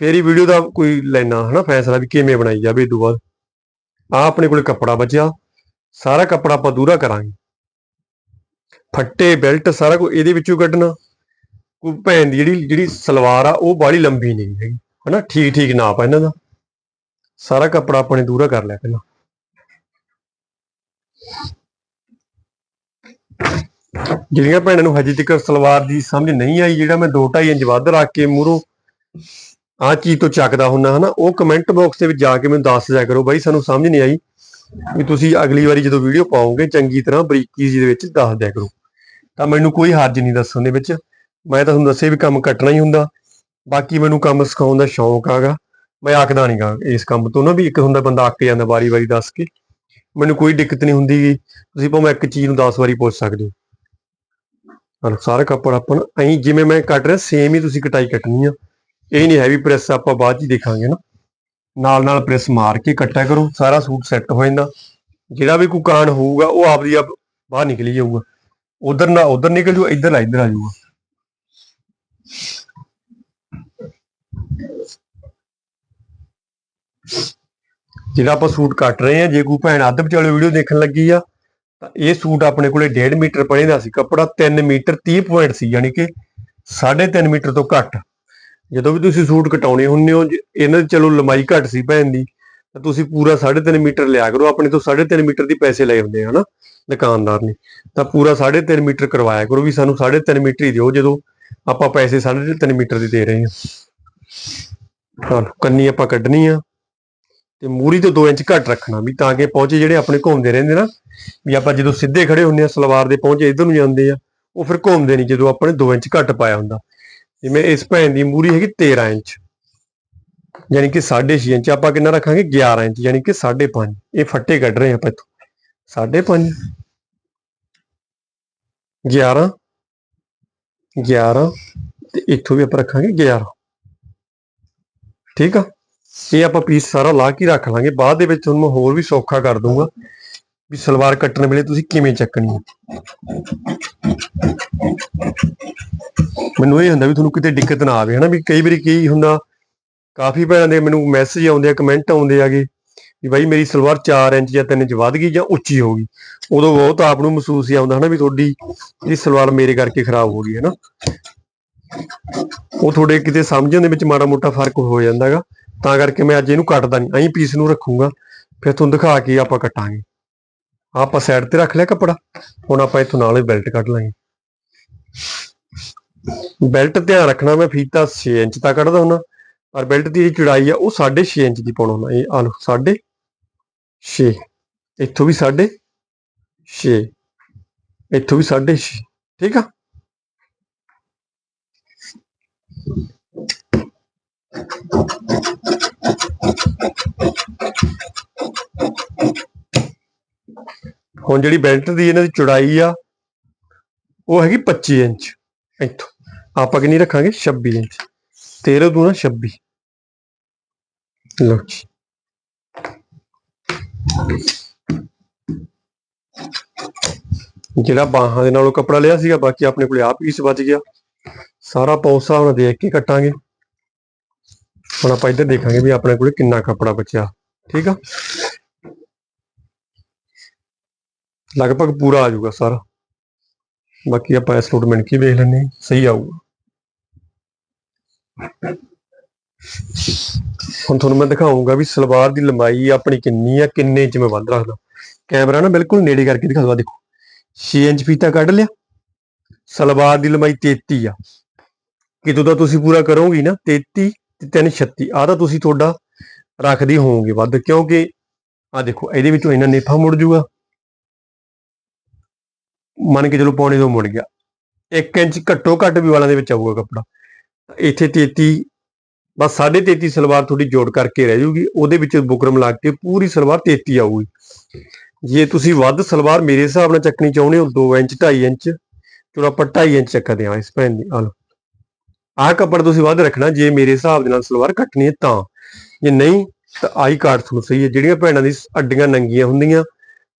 Speaker 1: ਫੇਰ ਹੀ ਵੀਡੀਓ ਦਾ ਕੋਈ ਲੈਣਾ, ਹਨਾ, ਫੈਸਲਾ ਵੀ ਕਿਵੇਂ ਬਣਾਈ ਜਾਵੇ ਇਹ ਤੋਂ ਬਾਅਦ। ਆ ਆਪਣੇ ਕੋਲ ਕੱਪੜਾ ਬਚਿਆ, ਸਾਰਾ ਕੱਪੜਾ ਆਪਾਂ ਦੂਰਾ ਕਰਾਂਗੇ। ਫੱਟੇ ਬੈਲਟ ਸਾਰਾ ਕੁਝ ਇਹਦੇ ਵਿੱਚੋਂ ਕੱਢਣਾ। ਕੋਈ ਭੈਣ ਦੀ ਜਿਹੜੀ ਜਿਹੜੀ ਸਲਵਾਰ ਆ, ਉਹ ਬਾਹਲੀ ਲੰਬੀ ਨਹੀਂ ਹੈਗੀ, ਹਨਾ ਠੀਕ ਠੀਕ ਨਾਪ ਆ ਇਹਨਾਂ ਦਾ। ਸਾਰਾ ਕੱਪੜਾ ਆਪਣੇ ਦੂਰਾ ਕਰ ਲਿਆ ਪਹਿਲਾਂ। ਜਿਹੜੀਆਂ ਭੈਣਾਂ ਨੂੰ ਹਜੇ ਤੱਕ ਸਲਵਾਰ ਦੀ ਸਮਝ ਨਹੀਂ ਆਈ, ਜਿਹੜਾ ਮੈਂ 2.5 ਇੰਚ ਵੱਧ ਰੱਖ ਕੇ ਮੂਰੋਂ ਆਹ ਚੀਜ਼ ਤੋਂ ਚੱਕਦਾ ਹੁੰਨਾ ਹਨਾ, ਉਹ ਕਮੈਂਟ ਬਾਕਸ ਦੇ ਵਿੱਚ ਜਾ ਕੇ ਮੈਨੂੰ ਦੱਸ ਦਿਆ ਕਰੋ। ਬਾਈ, ਸਾਨੂੰ ਸਮਝ ਨਹੀਂ ਆਈ ਵੀ ਤੁਸੀਂ ਅਗਲੀ ਵਾਰੀ ਜਦੋਂ ਵੀਡੀਓ ਪਾਓਗੇ, ਚੰਗੀ ਤਰ੍ਹਾਂ ਬਰੀਕੀ ਜੀ ਦੇ ਵਿੱਚ ਦੱਸ ਦਿਆ ਕਰੋ। ਤਾਂ ਮੈਨੂੰ ਕੋਈ ਹਰਜ ਨਹੀਂ ਦੱਸਣ ਦੇ ਵਿੱਚ। ਮੈਂ ਤਾਂ ਤੁਹਾਨੂੰ ਦੱਸਿਆ ਵੀ ਕੰਮ ਕੱਟਣਾ ਹੀ ਹੁੰਦਾ। ਬਾਕੀ ਮੈਨੂੰ ਕੰਮ ਸਿਖਾਉਣ ਦਾ ਸ਼ੌਂਕ ਆਗਾ। ਮੈਂ ਆਖਦਾ ਨਹੀਂਗਾ ਇਸ ਕੰਮ ਤੋਂ। ਨਾ ਵੀ ਇੱਕ ਹੁੰਦਾ ਬੰਦਾ ਅੱਕ ਜਾਂਦਾ ਵਾਰੀ-ਵਾਰੀ ਦੱਸ ਕੇ। ਮੈਨੂੰ ਕੋਈ ਦਿੱਕਤ ਨਹੀਂ ਹੁੰਦੀ ਤੁਸੀਂ ਭਾਵੇਂ ਇੱਕ ਚੀਜ਼ ਨੂੰ 10 ਵਾਰੀ ਪੁੱਛ ਸਕਦੇ ਹੋ। ਹਲੋ, ਸਾਰਾ ਕੱਪੜਾ ਆਪਾਂ ਐਂ ਜਿਵੇਂ ਮੈਂ ਕੱਟ ਰਿਹਾ ਸੇਮ ਹੀ ਤੁਸੀਂ ਕਟਾਈ ਕੱਟਣੀ ਆ। ਇਹ ਨਹੀਂ ਹੈ ਵੀ ਪ੍ਰੈਸ ਆਪਾਂ ਬਾਅਦ ਚ ਹੀ ਦੇਖਾਂਗੇ ਨਾ। ਨਾਲ ਨਾਲ ਪ੍ਰੈਸ ਮਾਰ ਕੇ ਕੱਟਿਆ ਕਰੋ, ਸਾਰਾ ਸੂਟ ਸੈੱਟ ਹੋ ਜਾਂਦਾ। ਜਿਹੜਾ ਵੀ ਕੋਈ ਕਾਣ ਹੋਊਗਾ, ਉਹ ਆਪਦੀ ਆਪ ਬਾਹਰ ਨਿਕਲੀ ਜਾਊਗਾ। ਉਧਰ ਨਾ, ਉਧਰ ਨਿਕਲ ਜੂ ਇੱਧਰ ਆ ਇੱਧਰ ਆ ਜਾਊਗਾ। ਜਿਹੜਾ ਆਪਾਂ ਸੂਟ ਕੱਟ ਰਹੇ ਆ ਜੇ ਕੋਈ ਭੈਣ ਅੱਧ ਵਿਚਾਲੇ ਵੀਡੀਓ ਦੇਖਣ ਲੱਗੀ ਆ, ਤਾਂ ਇਹ ਸੂਟ ਆਪਣੇ ਕੋਲੇ 1.5 ਮੀਟਰ ਪੜੇ ਦਾ ਸੀ, ਕੱਪੜਾ 3 ਮੀਟਰ 30 ਪੁਆਇੰਟ ਸੀ, ਯਾਨੀ ਕਿ 3.5 ਮੀਟਰ ਤੋਂ ਘੱਟ। ਜਦੋਂ ਵੀ ਤੁਸੀਂ ਸੂਟ ਕਟਾਉਣੇ ਹੁੰਦੇ ਹੋ ਇਹਨਾਂ ਦੀ ਚਲੋ ਲੰਬਾਈ ਘੱਟ ਸੀ ਭੈਣ ਦੀ, ਤਾਂ ਤੁਸੀਂ ਪੂਰਾ 3.5 ਮੀਟਰ ਲਿਆ ਕਰੋ, ਆਪਣੇ ਤੋਂ 3.5 ਮੀਟਰ ਦੀ ਪੈਸੇ ਲਏ ਹੁੰਦੇ ਆ ਹਨਾ ਦੁਕਾਨਦਾਰ ਨੇ। ਤਾਂ ਪੂਰਾ 3.5 ਮੀਟਰ ਕਰਵਾਇਆ ਕਰੋ ਵੀ ਸਾਨੂੰ 3.5 ਮੀਟਰ ਹੀ ਦਿਓ, ਜਦੋਂ ਆਪਾਂ ਪੈਸੇ 3.5 ਮੀਟਰ ਦੀ ਦੇ ਰਹੇ ਹਾਂ। ਹਾਂ ਕੰਨੀ ਆਪਾਂ ਕੱਢਣੀ ਆ। ਤੇ ਮੂਰੀ ਤੋਂ 2 ਇੰਚ ਘੱਟ ਰੱਖਣਾ ਵੀ ਤਾਂ ਕਿ ਪਹੁੰਚੇ ਜਿਹੜੇ ਆਪਣੇ ਘੁੰਮਦੇ ਰਹਿੰਦੇ ਨਾ, ਵੀ ਆਪਾਂ ਜਦੋਂ ਸਿੱਧੇ ਖੜੇ ਹੁੰਦੇ ਆ ਸਲਵਾਰ ਦੇ ਪਹੁੰਚੇ ਇਧਰ ਨੂੰ ਜਾਂਦੇ ਆ ਉਹ ਫਿਰ ਘੁੰਮਦੇ ਨਹੀਂ ਜਦੋਂ ਆਪਾਂ ਨੇ 2 ਇੰਚ ਘੱਟ ਪਾਇਆ ਹੁੰਦਾ। ਜਿਵੇਂ ਇਸ ਭੈਣ ਦੀ ਮੂਰੀ ਹੈਗੀ 13 ਇੰਚ। ਯਾਨੀ ਕਿ 6.5 ਇੰਚ ਆਪਾਂ ਕਿੰਨਾ ਰੱਖਾਂਗੇ? 11 ਇੰਚ, ਯਾਨੀ ਕਿ 5.5 ਇਹ ਫੱਟੇ ਕੱਢ ਰਹੇ ਆਪਾਂ ਇੱਥੋਂ। 5.5 11 11 ਤੇ ਇੱਥੋਂ ਵੀ ਆਪਾਂ ਰੱਖਾਂਗੇ 11 ਠੀਕ ਆ? ਇਹ ਆਪਾਂ ਪੀਸ ਸਾਰਾ ਲਾ ਕੇ ਰੱਖ ਲਾਂਗੇ। ਬਾਅਦ ਦੇ ਵਿੱਚ ਤੁਹਾਨੂੰ ਮੈਂ ਹੋਰ ਵੀ ਸੌਖਾ ਕਰ ਦੂੰਗਾ ਵੀ ਸਲਵਾਰ ਕੱਟਣ ਵੇਲੇ ਤੁਸੀਂ ਕਿਵੇਂ ਚੱਕਣੀ ਹੈ। ਮੈਨੂੰ ਇਹ ਹੁੰਦਾ ਵੀ ਤੁਹਾਨੂੰ ਕਿਤੇ ਦਿੱਕਤ ਨਾ ਆਵੇ, ਹਨਾ? ਵੀ ਕਈ ਵਾਰੀ ਕੀ ਹੁੰਦਾ, ਕਾਫੀ ਭੈਣਾਂ ਦੇ ਮੈਨੂੰ ਮੈਸੇਜ ਆਉਂਦੇ ਆ ਕਮੈਂਟ ਆਉਂਦੇ ਆਗੇ ਵੀ ਬਾਈ ਮੇਰੀ ਸਲਵਾਰ 4 ਇੰਚ ਜਾਂ 3 ਇੰਚ ਵੱਧ ਗਈ ਜਾਂ ਉੱਚੀ ਹੋ ਗਈ। ਉਦੋਂ ਬਹੁਤ ਆਪ ਨੂੰ ਮਹਿਸੂਸ ਹੀ ਆਉਂਦਾ, ਹਨਾ? ਵੀ ਤੁਹਾਡੀ ਜਿਹੜੀ ਸਲਵਾਰ ਮੇਰੇ ਕਰਕੇ ਖਰਾਬ ਹੋ ਗਈ ਹੈ ਉਹ ਤੁਹਾਡੇ ਕਿਤੇ ਸਮਝਣ ਦੇ ਵਿੱਚ ਮਾੜਾ ਮੋਟਾ ਫ਼ਰਕ ਹੋ ਜਾਂਦਾ ਹੈਗਾ। ਤਾਂ ਕਰਕੇ ਮੈਂ ਅੱਜ ਇਹਨੂੰ ਕੱਟਦਾ ਨਹੀਂ। ਐਂ ਪੀਸ ਨੂੰ ਰੱਖੂੰਗਾ, ਫਿਰ ਤੁਹਾਨੂੰ ਦਿਖਾ ਕੇ ਆਪਾਂ ਕੱਟਾਂਗੇ। ਆਪਾਂ ਸਾਈਡ ਤੇ ਰੱਖ ਲਿਆ ਕੱਪੜਾ, ਹੁਣ ਆਪਾਂ ਇੱਥੋਂ ਨਾਲ ਬੈਲਟ ਕੱਢ ਲਾਂਗੇ। ਬੈਲਟ ਧਿਆਨ ਰੱਖਣਾ, ਮੈਂ ਫੀਤਾ 6 ਇੰਚ ਦਾ ਕੱਢਦਾ ਹੁੰਦਾ ਪਰ ਬੈਲਟ ਦੀ ਜਿਹੜੀ ਚੌੜਾਈ ਆ, ਉਹ 6.5 ਇੰਚ ਦੀ ਪਾਉਣਾ ਹੁੰਦਾ। ਇਹ ਆ ਲਓ 6.5 ਇੱਥੋਂ ਵੀ 6.5 ਇੱਥੋਂ ਵੀ 6.5 ਠੀਕ ਆ? ਹੁਣ ਜਿਹੜੀ ਬੈਲਟ ਦੀ ਇਹਨਾਂ ਦੀ ਚੌੜਾਈ ਆ, ਉਹ ਹੈਗੀ 25 ਇੰਚ। ਇੱਥੋਂ ਆਪਾਂ ਕਿੰਨੀ ਰੱਖਾਂਗੇ? 26 ਇੰਚ। 13 ਦੂਣਾ 26 ਲਓ ਜੀ। ਜਿਹੜਾ ਬਾਹਾਂ ਦੇ ਨਾਲੋਂ ਕੱਪੜਾ ਲਿਆ ਸੀਗਾ, ਬਾਕੀ ਆਪਣੇ ਕੋਲੇ ਆਪ ਪੀਸ ਬਚ ਗਿਆ। ਸਾਰਾ ਪੌਸਾ ਹੁਣ ਦੇਖ ਕੇ ਕੱਟਾਂਗੇ। ਹੁਣ ਆਪਾਂ ਇੱਧਰ ਦੇਖਾਂਗੇ ਵੀ ਆਪਣੇ ਕੋਲ ਕਿੰਨਾ ਕੱਪੜਾ ਬਚਿਆ। ਠੀਕ ਆ? ਲਗਭਗ ਪੂਰਾ ਆ ਜਾਊਗਾ ਸਾਰਾ। ਬਾਕੀ ਆਪਾਂ ਇਸ ਸੂਟ ਮਿਣ ਵੇਖ ਲੈਂਦੇ ਸਹੀ ਆਊਗਾ। ਹੁਣ ਤੁਹਾਨੂੰ ਮੈਂ ਦਿਖਾਉਂਗਾ ਵੀ ਸਲਵਾਰ ਦੀ ਲੰਬਾਈ ਆਪਣੀ ਕਿੰਨੀ ਆ, ਕਿੰਨੇ ਇੰਚ ਮੈਂ ਵੱਧ ਰੱਖਦਾ। ਕੈਮਰਾ ਨਾ ਬਿਲਕੁਲ ਨੇੜੇ ਕਰਕੇ ਦਿਖਾ ਦੇਖੋ। 6 ਇੰਚ ਫੀਤਾ ਕੱਢ ਲਿਆ। ਸਲਵਾਰ ਦੀ ਲੰਬਾਈ 33 ਆ। ਕਿਤੋਂ ਦਾ ਤੁਸੀਂ ਪੂਰਾ ਕਰੋਗੇ ਨਾ 33 ਤੇ 336 ਆ ਤਾਂ ਤੁਸੀਂ ਤੁਹਾਡਾ ਰੱਖਦੇ ਹੋਵੋਗੇ ਵੱਧ, ਕਿਉਂਕਿ ਆ ਦੇਖੋ, ਇਹਦੇ ਵਿੱਚੋਂ ਇਹਨਾਂ ਨੇਫਾ ਮੁੜ ਜੂਗਾ। ਮੰਨ ਕੇ ਚਲੋ ਪੌਣੇ ਤੋਂ ਮੁੜ ਗਿਆ। 1 ਇੰਚ ਘੱਟੋ ਘੱਟ ਵੀ ਵਾਲਾਂ ਦੇ ਵਿੱਚ ਆਊਗਾ ਕੱਪੜਾ। ਇੱਥੇ 33 ਬਸ 33.5 ਸਲਵਾਰ ਤੁਹਾਡੀ ਜੋੜ ਕਰਕੇ ਰਹਿ ਜੂਗੀ। ਉਹਦੇ ਵਿੱਚ ਬੁਕਰਮ ਲਾ ਕੇ ਪੂਰੀ ਸਲਵਾਰ 33 ਆਊਗੀ। ਜੇ ਤੁਸੀਂ ਵੱਧ ਸਲਵਾਰ ਮੇਰੇ ਹਿਸਾਬ ਨਾਲ ਚੱਕਣੀ ਚਾਹੁੰਦੇ ਹੋ 2 ਇੰਚ 2.5 ਇੰਚ, ਚਲੋ ਆਪਾਂ 2.5 ਇੰਚ ਚੱਕਦੇ ਹਾਂ ਇਸ ਭੈਣ ਦੀ। ਆ ਲਓ। ਆਹ ਕੱਪੜਾ ਤੁਸੀਂ ਵੱਧ ਰੱਖਣਾ, ਜੇ ਮੇਰੇ ਹਿਸਾਬ ਦੇ ਨਾਲ ਸਲਵਾਰ ਕੱਟਣੀ ਹੈ ਤਾਂ। ਜੇ ਨਹੀਂ, ਤਾਂ ਆਈ ਕਾਰਡ ਤੁਹਾਨੂੰ ਸਹੀ ਹੈ। ਜਿਹੜੀਆਂ ਭੈਣਾਂ ਦੀ ਅੱਡੀਆਂ ਨੰਗੀਆਂ ਹੁੰਦੀਆਂ,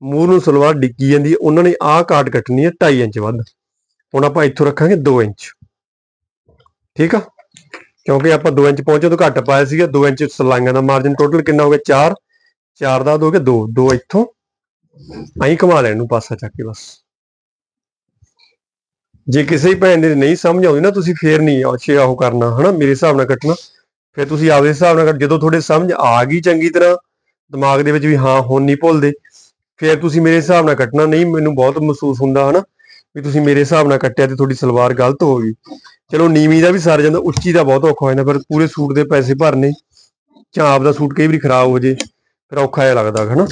Speaker 1: ਮੂੰਹ ਨੂੰ ਸਲਵਾਰ ਡਿੱਗੀ ਜਾਂਦੀ ਹੈ, ਉਹਨਾਂ ਨੇ ਆਹ ਕਾਰਡ ਕੱਟਣੀ ਹੈ 2.5 ਇੰਚ ਵੱਧ। ਹੁਣ ਆਪਾਂ ਇੱਥੋਂ ਰੱਖਾਂਗੇ 2 ਇੰਚ। ਠੀਕ ਆ? ਕਿਉਂਕਿ ਆਪਾਂ 2 ਇੰਚ ਪਹੁੰਚੇ ਤੋਂ ਘੱਟ ਪਾਇਆ ਸੀਗਾ 2 ਇੰਚ ਸਲਾਈਆਂ ਦਾ ਮਾਰਜਨ ਟੋਟਲ ਕਿੰਨਾ ਹੋ ਗਿਆ? 4 4 ਦਾ ਦੋ ਹੋ ਗਿਆ 2 2 ਇੱਥੋਂ। ਐਂ ਘੁਮਾ ਲੈਣ ਨੂੰ ਪਾਸਾ ਚੱਕ ਕੇ ਬਸ। ਜੇ ਕਿਸੇ ਭੈਣ ਦੇ ਨਹੀਂ ਸਮਝ ਆਉਂਦੀ ਨਾ, ਤੁਸੀਂ ਫੇਰ ਨਹੀਂ ਅੱਛੇ ਉਹ ਕਰਨਾ, ਹਨਾ? ਮੇਰੇ ਹਿਸਾਬ ਨਾਲ ਕੱਟਣਾ। ਫਿਰ ਤੁਸੀਂ ਆਪਦੇ ਹਿਸਾਬ ਨਾਲ ਜਦੋਂ ਤੁਹਾਡੇ ਸਮਝ ਆ ਗਈ ਚੰਗੀ ਤਰ੍ਹਾਂ, ਦਿਮਾਗ ਦੇ ਵਿੱਚ ਵੀ ਹਾਂ, ਹੁਣ ਨਹੀਂ ਭੁੱਲਦੇ, ਫਿਰ ਤੁਸੀਂ ਮੇਰੇ ਹਿਸਾਬ ਨਾਲ ਕੱਟਣਾ। ਨਹੀਂ, ਮੈਨੂੰ ਬਹੁਤ ਮਹਿਸੂਸ ਹੁੰਦਾ, ਹਨਾ? ਵੀ ਤੁਸੀਂ ਮੇਰੇ ਹਿਸਾਬ ਨਾਲ ਕੱਟਿਆ ਤੇ ਤੁਹਾਡੀ ਸਲਵਾਰ ਗਲਤ ਹੋ ਗਈ। ਚਲੋ, ਨੀਵੀਂ ਦਾ ਵੀ ਸਰ ਜਾਂਦਾ, ਉੱਚੀ ਦਾ ਬਹੁਤ ਔਖਾ ਹੋ ਜਾਂਦਾ ਫਿਰ ਪੂਰੇ ਸੂਟ ਦੇ ਪੈਸੇ ਭਰਨੇ, ਜਾਂ ਆਪ ਦਾ ਸੂਟ ਕਈ ਵਾਰੀ ਖਰਾਬ ਹੋ ਜੇ, ਫਿਰ ਔਖਾ ਜਿਹਾ ਲੱਗਦਾ, ਹਨਾ?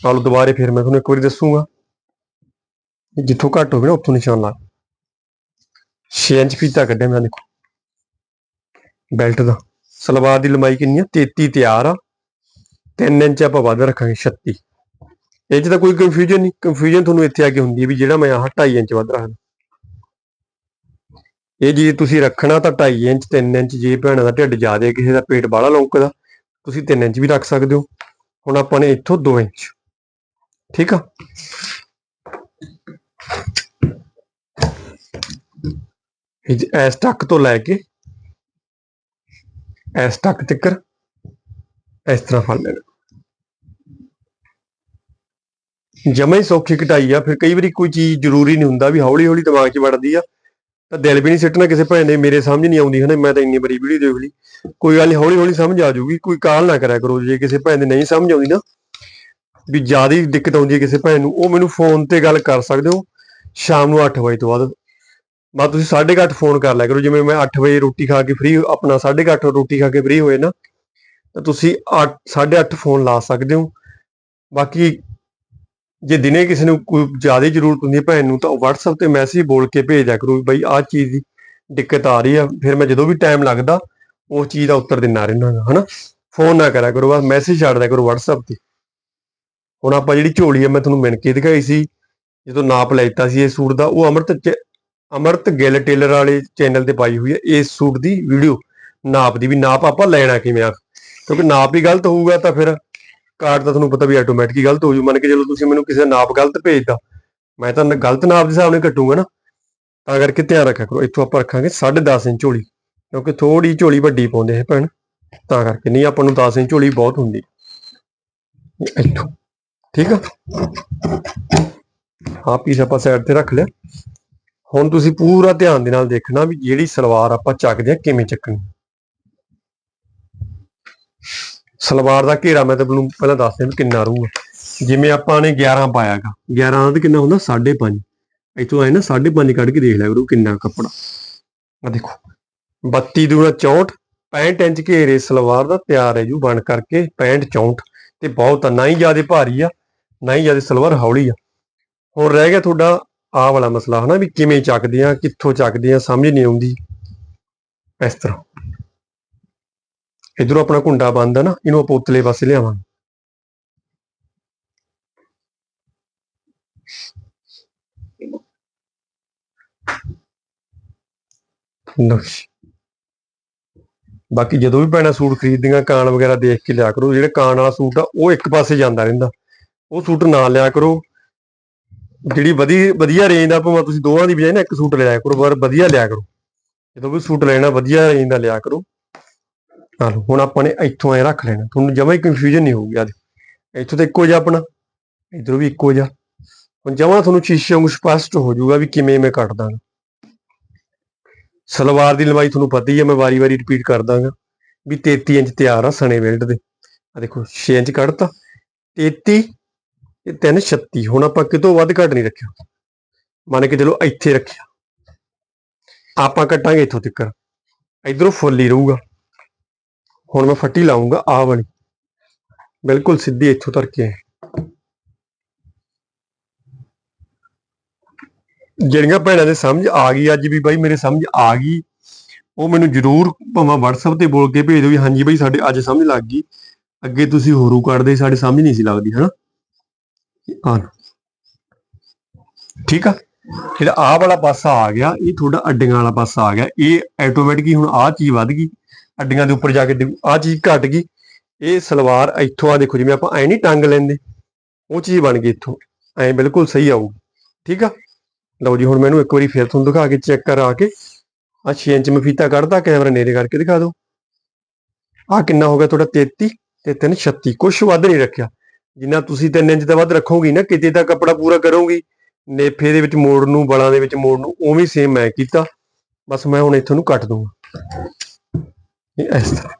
Speaker 1: ਚਲੋ ਦੁਬਾਰੇ ਫਿਰ ਮੈਂ ਤੁਹਾਨੂੰ ਇੱਕ ਵਾਰੀ ਦੱਸੂਗਾ, ਜਿੱਥੋਂ ਘੱਟ ਹੋਵੇ ਨਾ, ਉੱਥੋਂ ਨਿਸ਼ਾਨ ਲਾ 6 ਇੰਚ ਫੀਤਾ ਕੱਢਿਆ ਮੈਂ ਦੇਖੋ। ਬੈਲਟ ਦਾ। ਸਲਵਾਰ ਦੀ ਲੰਬਾਈ ਕਿੰਨੀ ਆ? 33 ਤਿਆਰ ਆ। 3 ਇੰਚ ਆਪਾਂ ਵੱਧ ਰੱਖਾਂਗੇ 36 ਇਹ 'ਚ ਤਾਂ ਕੋਈ ਕਨਫਿਊਜ਼ਨ ਨਹੀਂ। ਕਨਫਿਊਜ਼ਨ ਤੁਹਾਨੂੰ ਇੱਥੇ ਆ ਕੇ ਹੁੰਦੀ ਹੈ ਵੀ ਜਿਹੜਾ ਮੈਂ ਆਹ 2.5 ਇੰਚ ਵੱਧ ਰੱਖਦਾ। ਇਹ ਜੇ ਤੁਸੀਂ ਰੱਖਣਾ ਤਾਂ 2.5 ਇੰਚ 3 ਇੰਚ, ਜੇ ਭੈਣਾਂ ਦਾ ਢਿੱਡ ਜ਼ਿਆਦਾ ਕਿਸੇ ਦਾ ਪੇਟ ਬਾਹਲਾ ਲੌਂਕਦਾ ਤੁਸੀਂ 3 ਇੰਚ ਵੀ ਰੱਖ ਸਕਦੇ ਹੋ। ਹੁਣ ਆਪਾਂ ਨੇ ਇੱਥੋਂ 2 ਇੰਚ। ਠੀਕ ਆ? ਇਸ ਟੱਕ ਤੋਂ ਲੈ ਕੇ ਇਸ ਤੱਕ ਤੱਕਰ ਇਸ ਤਰ੍ਹਾਂ ਫੜ ਲੈਣਾ ਜਮਾ ਹੀ ਸੌਖੀ ਕਟਾਈ ਆ, ਫਿਰ ਕਈ ਵਾਰੀ ਕੋਈ ਚੀਜ਼ ਜ਼ਰੂਰੀ ਨਹੀਂ ਹੁੰਦਾ ਵੀ ਹੌਲੀ ਹੌਲੀ ਦਿਮਾਗ 'ਚ ਵੜਦੀ ਆ, ਤਾਂ ਦਿਲ ਵੀ ਨਹੀਂ ਸਿੱਟਣਾ ਕਿਸੇ ਭੈਣ ਦੇ, ਮੇਰੇ ਸਮਝ ਨਹੀਂ ਆਉਂਦੀ ਹਨਾ, ਮੈਂ ਤਾਂ ਇੰਨੀ ਵਾਰੀ ਵੀਡੀਓ ਦੇਖ ਲਈ। ਕੋਈ ਗੱਲ ਨਹੀਂ ਹੌਲੀ ਹੌਲੀ ਸਮਝ ਆ ਜਾਊਗੀ, ਕੋਈ ਕਾਲ ਨਾ ਕਰਿਆ ਕਰੋ, ਜੇ ਕਿਸੇ ਭੈਣ ਦੇ ਨਹੀਂ ਸਮਝ ਆਉਂਦੀ ਨਾ, ਵੀ ਜ਼ਿਆਦਾ ਦਿੱਕਤ ਆਉਂਦੀ ਹੈ ਕਿਸੇ ਭੈਣ ਨੂੰ, ਉਹ ਮੈਨੂੰ ਫੋਨ ਤੇ ਗੱਲ ਕਰ ਸਕਦੇ ਹੋ, ਸ਼ਾਮ ਨੂੰ 8 ਵਜੇ ਤੋਂ ਬਾਅਦ। ਬਸ ਤੁਸੀਂ 8:30 ਫੋਨ ਕਰ ਲਿਆ ਕਰੋ, ਜਿਵੇਂ ਮੈਂ 8 ਵਜੇ ਰੋਟੀ ਖਾ ਕੇ ਫ੍ਰੀ ਆਪਣਾ 8:30 ਰੋਟੀ ਖਾ ਕੇ ਫ੍ਰੀ ਹੋਏ ਨਾ, ਤਾਂ ਤੁਸੀਂ 8 8:30 ਫੋਨ ਲਾ ਸਕਦੇ ਹੋ। ਬਾਕੀ ਜੇ ਦਿਨੇ ਕਿਸੇ ਨੂੰ ਕੋਈ ਜ਼ਿਆਦਾ ਜ਼ਰੂਰਤ ਹੁੰਦੀ ਹੈ ਭੈਣ ਨੂੰ, ਤਾਂ ਉਹ WhatsApp ਤੇ ਮੈਸੇਜ ਬੋਲ ਕੇ ਭੇਜਿਆ ਕਰੋ ਵੀ ਬਈ ਆਹ ਚੀਜ਼ ਦੀ ਦਿੱਕਤ ਆ ਰਹੀ ਆ, ਫਿਰ ਮੈਂ ਜਦੋਂ ਵੀ ਟਾਈਮ ਲੱਗਦਾ ਉਸ ਚੀਜ਼ ਦਾ ਉੱਤਰ ਦਿੰਦਾ ਰਹਿੰਦਾ ਹਨਾ? ਫੋਨ ਨਾ ਕਰਿਆ ਕਰੋ, ਬਸ ਮੈਸੇਜ ਛੱਡ ਦਿਆ ਕਰੋ WhatsApp ਤੇ। ਹੁਣ ਆਪਾਂ ਜਿਹੜੀ ਝੋਲੀ ਆ, ਮੈਂ ਤੁਹਾਨੂੰ ਮਿਣ ਕੇ ਦਿਖਾਈ ਸੀ, ਜਦੋਂ ਨਾਪ ਲੈ ਦਿੱਤਾ ਸੀ ਇਹ ਸੂਟ ਦਾ, ਉਹ ਅਮਰਤ ਚ- ਅਮਰਤ ਗਿੱਲ ਟੇਲਰ ਵਾਲੇ ਚੈਨਲ ਤੇ ਪਾਈ ਹੋਈ ਹੈ ਇਸ ਸੂਟ ਦੀ ਵੀਡੀਓ। ਨਾਪ ਦੀ ਵੀ ਨਾਪ ਆਪਾਂ ਲੈਣਾ ਕਿਵੇਂ ਆ? ਕਿਉਂਕਿ ਨਾਪ ਹੀ ਗਲਤ ਹੋਊਗਾ ਤਾਂ ਫਿਰ ਕਾਰਡ ਤਾਂ ਤੁਹਾਨੂੰ ਪਤਾ ਵੀ ਆਟੋਮੈਟਿਕ ਹੀ ਗਲਤ ਹੋ ਜੂ। ਮੰਨ ਕੇ ਚਲੋ ਤੁਸੀਂ ਮੈਨੂੰ ਕਿਸੇ ਨਾਪ ਗਲਤ ਭੇਜਦਾ ਮੈਂ ਤਾਂ ਗਲਤ ਨਾਪ ਦੇ ਹਿਸਾਬ ਨਾਲ ਕੱਟੂਗਾ ਨਾ। ਤਾਂ ਕਰਕੇ ਧਿਆਨ ਰੱਖਿਆ ਕਰੋ, ਇੱਥੋਂ ਆਪਾਂ ਰੱਖਾਂਗੇ 10.5 ਇੰਚ ਝੋਲੀ, ਕਿਉਂਕਿ ਥੋੜੀ ਝੋਲੀ ਵੱਡੀ ਪਾਉਂਦੇ ਹੈ ਭੈਣ। ਤਾਂ ਕਰਕੇ ਨਹੀਂ, ਆਪਾਂ ਨੂੰ 10 ਇੰਚ ਝੋਲੀ ਬਹੁਤ ਹੁੰਦੀ। ਇੱਥੋਂ, ਠੀਕ ਆ? ਆ ਪੀਸ ਆਪਾਂ ਸਾਈਡ ਤੇ ਰੱਖ ਲਿਆ। ਹੁਣ ਤੁਸੀਂ ਪੂਰਾ ਧਿਆਨ ਦੇ ਨਾਲ ਦੇਖਣਾ ਵੀ ਜਿਹੜੀ ਸਲਵਾਰ ਆਪਾਂ ਚੱਕਦੇ ਆ ਕਿਵੇਂ ਚੱਕਣੀ ਸਲਵਾਰ ਦਾ ਘੇਰਾ ਮੈਂ ਤੁਹਾਨੂੰ ਪਹਿਲਾਂ ਦੱਸ ਦਿਆਂ ਵੀ ਕਿੰਨਾ ਰਹੂਗਾ ਜਿਵੇਂ ਆਪਾਂ ਨੇ 11 ਪਾਇਆਗਾ 11 ਦਾ ਕਿੰਨਾ ਹੁੰਦਾ? 5.5 ਇੱਥੋਂ ਆਏ ਨਾ 5.5 ਕੱਢ ਕੇ ਦੇਖ ਲਿਆ ਕਰੋ ਕਿੰਨਾ ਕੱਪੜਾ। ਆ ਦੇਖੋ 32 ਦੂਣਾ 64 65 ਇੰਚ ਘੇਰੇ ਸਲਵਾਰ ਦਾ ਤਿਆਰ ਹੈ ਜੂ ਬਣ ਕਰਕੇ 65 64 ਤੇ ਬਹੁਤ ਆ, ਨਾ ਹੀ ਜ਼ਿਆਦਾ ਭਾਰੀ ਆ, ਨਾ ਹੀ ਜ਼ਿਆਦਾ ਸਲਵਾਰ ਹੌਲੀ ਆ। ਹੁਣ ਰਹਿ ਗਿਆ ਤੁਹਾਡਾ ਆਹ ਵਾਲਾ ਮਸਲਾ ਹਨਾ ਵੀ ਕਿਵੇਂ ਚੱਕਦੇ ਆ ਕਿੱਥੋਂ ਚੱਕਦੇ ਆ ਸਮਝ ਨਹੀਂ ਆਉਂਦੀ। ਇਸ ਤਰ੍ਹਾਂ। ਇਧਰੋਂ ਆਪਣਾ ਕੁੰਡਾ ਬੰਦ ਆ ਨਾ, ਇਹਨੂੰ ਆਪਾਂ ਉਤਲੇ ਪਾਸੇ ਲਿਆਵਾਂਗੇ। ਲਓ ਬਾਕੀ ਜਦੋਂ ਵੀ ਭੈਣਾਂ ਸੂਟ ਖਰੀਦਦੀਆਂ, ਕਾਨ ਵਗੈਰਾ ਦੇਖ ਕੇ ਲਿਆ ਕਰੋ। ਜਿਹੜਾ ਕਾਨ ਵਾਲਾ ਸੂਟ ਆ, ਉਹ ਇੱਕ ਪਾਸੇ ਜਾਂਦਾ ਰਹਿੰਦਾ। ਉਹ ਸੂਟ ਨਾ ਲਿਆ ਕਰੋ। ਜਿਹੜੀ ਵਧੀਆ ਵਧੀਆ ਰੇਂਜ ਦਾ ਭਾਵੇਂ ਤੁਸੀਂ ਦੋਵਾਂ ਦੀ ਬਜਾਏ ਨਾ ਇੱਕ ਸੂਟ ਲਿਆ ਕਰੋ, ਪਰ ਵਧੀਆ ਲਿਆ ਕਰੋ। ਜਦੋਂ ਵੀ ਸੂਟ ਲੈਣਾ, ਵਧੀਆ ਰੇਂਜ ਦਾ ਲਿਆ ਕਰੋ। ਚਲੋ ਹੁਣ ਆਪਾਂ ਨੇ ਇੱਥੋਂ ਐ ਰੱਖ ਲੈਣਾ। ਤੁਹਾਨੂੰ ਜਮਾਂ ਹੀ ਕਨਫਿਊਜ਼ਨ ਨਹੀਂ ਹੋਊਗੀ ਅੱਜ ਇੱਥੋਂ ਤਾਂ ਇੱਕੋ ਜਿਹਾ ਆਪਣਾ, ਇਧਰੋਂ ਵੀ ਇੱਕੋ ਜਿਹਾ। ਹੁਣ ਜਮਾ ਤੁਹਾਨੂੰ ਸ਼ੀਸ਼ੇ ਵਾਂਗੂ ਸਪਸ਼ਟ ਹੋ ਜਾਊਗਾ ਵੀ ਕਿਵੇਂ ਮੈਂ ਕੱਟ ਦਾਂਗਾ। ਸਲਵਾਰ ਦੀ ਲੰਬਾਈ ਤੁਹਾਨੂੰ ਪਤਾ ਹੀ ਹੈ, ਮੈਂ ਵਾਰੀ-ਵਾਰੀ ਰਿਪੀਟ ਕਰ ਦਾਂਗਾ। ਵੀ 33 ਇੰਚ ਤਿਆਰ ਆ ਸਣੇ ਬੈਲਟ ਦੇ। ਆ ਦੇਖੋ 6 ਇੰਚ ਕੱਢਤਾ। 33 ਇਹ 3 36 ਹੁਣ ਆਪਾਂ ਕਿਤੋਂ ਵੱਧ ਘੱਟ ਨਹੀਂ ਰੱਖਿਆ। ਮੰਨ ਕੇ ਚਲੋ ਇੱਥੇ ਰੱਖਿਆ। ਆਪਾਂ ਕੱਟਾਂਗੇ ਇੱਥੋਂ ਤੱਕ ਇਧਰੋਂ ਫੁੱਲ ਹੀ ਰਹੂਗਾ। ਹੁਣ ਮੈਂ ਫੱਟੀ ਲਾਉਂਗਾ ਆ ਵਾਲੀ। ਬਿਲਕੁਲ ਸਿੱਧੀ ਇੱਥੋਂ ਤੱਕ ਕੇ ਜਿਹੜੀਆਂ ਭੈਣਾਂ ਦੇ ਸਮਝ ਆ ਗਈ ਅੱਜ ਵੀ ਬਾਈ, ਮੇਰੇ ਸਮਝ ਆ ਗਈ। ਉਹ ਮੈਨੂੰ ਜਰੂਰ ਭਾਵੇਂ WhatsApp ਤੇ ਬੋਲ ਕੇ ਭੇਜ ਦਿਓ ਵੀ ਹਾਂਜੀ ਬਾਈ, ਸਾਡੇ ਅੱਜ ਸਮਝ ਲੱਗ ਗਈ। ਅੱਗੇ ਤੁਸੀਂ ਹੋਰੂ ਕੱਢਦੇ, ਸਾਡੇ ਸਮਝ ਨਹੀਂ ਸੀ ਲੱਗਦੀ, ਹਨਾ? ਆ ਠੀਕ ਆ? ਜਿਹੜਾ ਆਹ ਵਾਲਾ ਪਾਸਾ ਆ ਗਿਆ, ਇਹ ਤੁਹਾਡਾ ਅੱਡੀਆਂ ਵਾਲਾ ਪਾਸਾ ਆ ਗਿਆ। ਇਹ ਆਟੋਮੈਟਿਕ ਹੁਣ ਆਹ ਚੀਜ਼ ਵੱਧ ਗਈ। ਅੱਡੀਆਂ ਦੇ ਉੱਪਰ ਜਾ ਕੇ ਆਹ ਚੀਜ਼ ਘਟ ਗਈ। ਇਹ ਸਲਵਾਰ ਇੱਥੋਂ ਆ ਦੇਖੋ, ਜਿਵੇਂ ਆਪਾਂ ਐ ਨਹੀਂ ਟੰਗ ਲੈਂਦੇ। ਉਹ ਚੀਜ਼ ਬਣ ਗਈ ਇੱਥੋਂ। ਐ ਬਿਲਕੁਲ ਸਹੀ ਆਊਗੀ। ਠੀਕ ਆ? ਲਓ ਜੀ, ਹੁਣ ਮੈਨੂੰ ਇੱਕ ਵਾਰੀ ਫਿਰ ਤੁਹਾਨੂੰ ਦਿਖਾ ਕੇ ਚੈੱਕ ਕਰਾ ਕੇ ਆ 6 ਇੰਚ ਮਫੀਤਾ ਕੱਢਦਾ ਕੈਮਰਾ ਨੇੜੇ ਕਰਕੇ ਦਿਖਾ ਦਿਓ। ਆ ਕਿੰਨਾ ਹੋ ਗਿਆ ਤੁਹਾਡਾ 33 ਤੇ 3 36 ਕੁਝ ਵੱਧ ਨਹੀਂ ਰੱਖਿਆ। ਜਿੰਨਾ ਤੁਸੀਂ 3 ਇੰਚ ਦਾ ਵੱਧ ਰੱਖੋਗੇ ਨਾ, ਕਿਤੇ ਦਾ ਕੱਪੜਾ ਪੂਰਾ ਕਰੋਗੇ। ਨੇਫੇ ਦੇ ਵਿੱਚ ਮੋੜ ਨੂੰ, ਬਲਾਂ ਦੇ ਵਿੱਚ ਮੋੜ ਨੂੰ, ਉਵੇਂ ਸੇਮ ਮੈਂ ਕੀਤਾ। ਬਸ ਮੈਂ ਹੁਣ ਇੱਥੋਂ ਨੂੰ ਕੱਟ ਦੂੰਗਾ ਇਹ ਇਸ ਤਰ੍ਹਾਂ।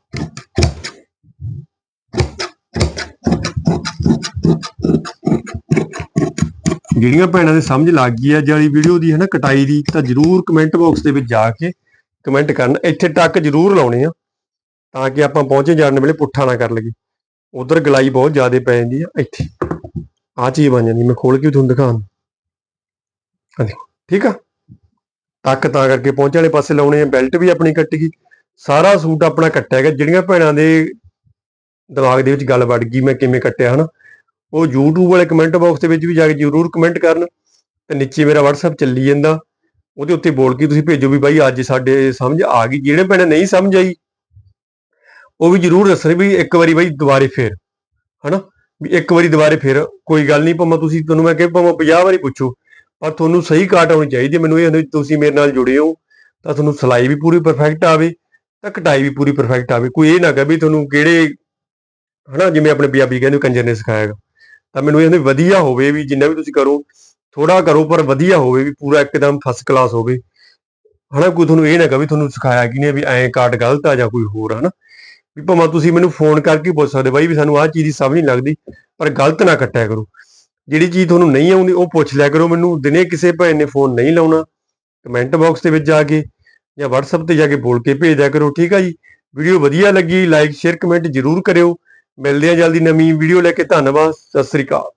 Speaker 1: ਜਿਹੜੀਆਂ ਭੈਣਾਂ ਦੇ ਸਮਝ ਲੱਗ ਗਈ ਹੈ ਜਿਹੜੀ ਵੀਡੀਓ ਦੀ ਹੈ ਨਾ ਕਟਾਈ ਦੀ, ਤਾਂ ਜਰੂਰ ਕਮੈਂਟ ਬਾਕਸ ਦੇ ਵਿੱਚ ਜਾ ਕੇ ਕਮੈਂਟ ਕਰਨ। ਇੱਥੇ ਟੱਕ ਜਰੂਰ ਲਾਉਣੇ ਆ, ਤਾਂ ਕਿ ਆਪਾਂ ਪਹੁੰਚੇ ਜਾਣ ਵੇਲੇ ਪੁੱਠਾ ਨਾ ਕਰ ਲਈਏ। ਉਧਰ ਗਲਾਈ ਬਹੁਤ ਜ਼ਿਆਦਾ ਪੈ ਜਾਂਦੀ ਆ, ਇੱਥੇ। ਆ ਚੀਜ਼ ਬਣ ਜਾਂਦੀ, ਮੈਂ ਖੋਲ ਕੇ ਵੀ ਤੁਹਾਨੂੰ ਦਿਖਾਉਂ ਆ ਠੀਕ ਆ? ਤੱਕ ਤਾਂ ਕਰਕੇ ਪਹੁੰਚ ਵਾਲੇ ਪਾਸੇ ਲਾਉਣੇ ਆ, ਬੈਲਟ ਵੀ ਆਪਣੀ ਕੱਟ ਗਈ। ਸਾਰਾ ਸੂਟ ਆਪਣਾ ਕੱਟਿਆ ਗਿਆ, ਜਿਹੜੀਆਂ ਭੈਣਾਂ ਦੇ ਦਿਮਾਗ ਦੇ ਵਿੱਚ ਗੱਲ ਵੜ ਗਈ ਮੈਂ ਕਿਵੇਂ ਕੱਟਿਆ, ਹਨਾ? ਉਹ YouTube ਵਾਲੇ ਕਮੈਂਟ ਬਾਕਸ ਦੇ ਵਿੱਚ ਵੀ ਜਾ ਕੇ ਜਰੂਰ ਕਮੈਂਟ ਕਰਨ, ਤੇ ਨੀਚੇ ਮੇਰਾ WhatsApp ਚੱਲੀ ਜਾਂਦਾ। ਉਹਦੇ ਉੱਤੇ ਬੋਲ ਕੇ ਤੁਸੀਂ ਭੇਜੋ ਵੀ ਬਾਈ, ਅੱਜ ਸਾਡੇ ਸਮਝ ਆ ਗਈ। ਜਿਹੜੇ ਭੈਣਾਂ ਨਹੀਂ ਸਮਝ ਆਈ ਉਹ ਵੀ ਜਰੂਰ ਦੱਸਣ ਵੀ ਇੱਕ ਵਾਰੀ ਬਾਈ ਦੁਬਾਰੇ ਫੇਰ, ਹਨਾ? ਵੀ ਇੱਕ ਵਾਰੀ ਦੁਬਾਰੇ ਫੇਰ, ਕੋਈ ਗੱਲ ਨਹੀਂ ਭਾਵੇਂ ਤੁਸੀਂ ਤੁਹਾਨੂੰ ਮੈਂ ਕਹੇ ਭਾਵੇਂ 50 ਵਾਰੀ ਪੁੱਛੋ, ਪਰ ਤੁਹਾਨੂੰ ਸਹੀ ਕਾਟ ਆਉਣੀ ਚਾਹੀਦੀ ਮੈਨੂੰ ਇਹ ਹੁੰਦਾ ਤੁਸੀਂ ਮੇਰੇ ਨਾਲ ਜੁੜੇ ਹੋ, ਤਾਂ ਤੁਹਾਨੂੰ ਸਿਲਾਈ ਵੀ ਪੂਰੀ ਪਰਫੈਕਟ ਆਵੇ, ਤਾਂ ਕਟਾਈ ਵੀ ਪੂਰੀ ਪਰਫੈਕਟ ਆਵੇ। ਕੋਈ ਇਹ ਨਾ ਕਹੇ ਵੀ ਤੁਹਾਨੂੰ ਕਿਹੜੇ, ਹਨਾ, ਜਿਵੇਂ ਆਪਣੇ ਪੰਜਾਬੀ ਕਹਿੰਦੇ ਕੰਜਰ ਨੇ ਸਿਖਾਇਆਗਾ ਤਾਂ ਮੈਨੂੰ ਇਹ ਵਧੀਆ ਹੋਵੇ ਵੀ ਜਿੰਨਾ ਵੀ ਤੁਸੀਂ ਕਰੋ ਥੋੜਾ ਕਰੋ ਪਰ ਵਧੀਆ ਹੋਵੇ ਵੀ ਪੂਰਾ ਇੱਕਦਮ ਫਸਟ ਕਲਾਸ ਹੋਵੇ। ਹਨਾ, ਕੋਈ ਤੁਹਾਨੂੰ ਇਹ ਨਾ ਕਹੇ ਵੀ ਤੁਹਾਨੂੰ ਸਿਖਾਇਆ ਕਿ ਨਹੀਂ ਵੀ ਐਂ ਕਾਟ ਗਲਤ ਆ ਜਾਂ ਕੋਈ ਹੋਰ, ਹਨਾ? ਵੀ ਭਾਵੇਂ ਤੁਸੀਂ ਮੈਨੂੰ ਫੋਨ ਕਰਕੇ ਪੁੱਛ ਸਕਦੇ ਬਾਈ ਵੀ ਸਾਨੂੰ ਆਹ ਚੀਜ਼ ਦੀ ਸਮਝ ਨਹੀਂ ਲੱਗਦੀ, ਪਰ ਗਲਤ ਨਾ ਕੱਟਿਆ ਕਰੋ। ਜਿਹੜੀ ਚੀਜ਼ ਤੁਹਾਨੂੰ ਨਹੀਂ ਆਉਂਦੀ, ਉਹ ਪੁੱਛ ਲਿਆ ਕਰੋ ਮੈਨੂੰ। ਦਿਨੇ ਕਿਸੇ ਭੈਣ ਨੇ ਫੋਨ ਨਹੀਂ ਲਾਉਣਾ ਕਮੈਂਟ ਬਾਕਸ ਦੇ ਵਿੱਚ ਜਾ ਕੇ ਜਾਂ WhatsApp ਤੇ ਜਾ ਕੇ ਬੋਲ ਕੇ ਭੇਜ ਦਿਆ ਕਰੋ, ਠੀਕ ਆ ਜੀ? ਵੀਡੀਓ ਵਧੀਆ ਲੱਗੀ ਲਾਈਕ ਸ਼ੇਅਰ ਕਮੈਂਟ ਜ਼ਰੂਰ ਕਰਿਓ। ਮਿਲਦੇ ਆ ਜਲਦੀ ਨਵੀਂ ਵੀਡੀਓ ਲੈ ਕੇ। ਧੰਨਵਾਦ, ਸਤਿ ਸ੍ਰੀ ਅਕਾਲ।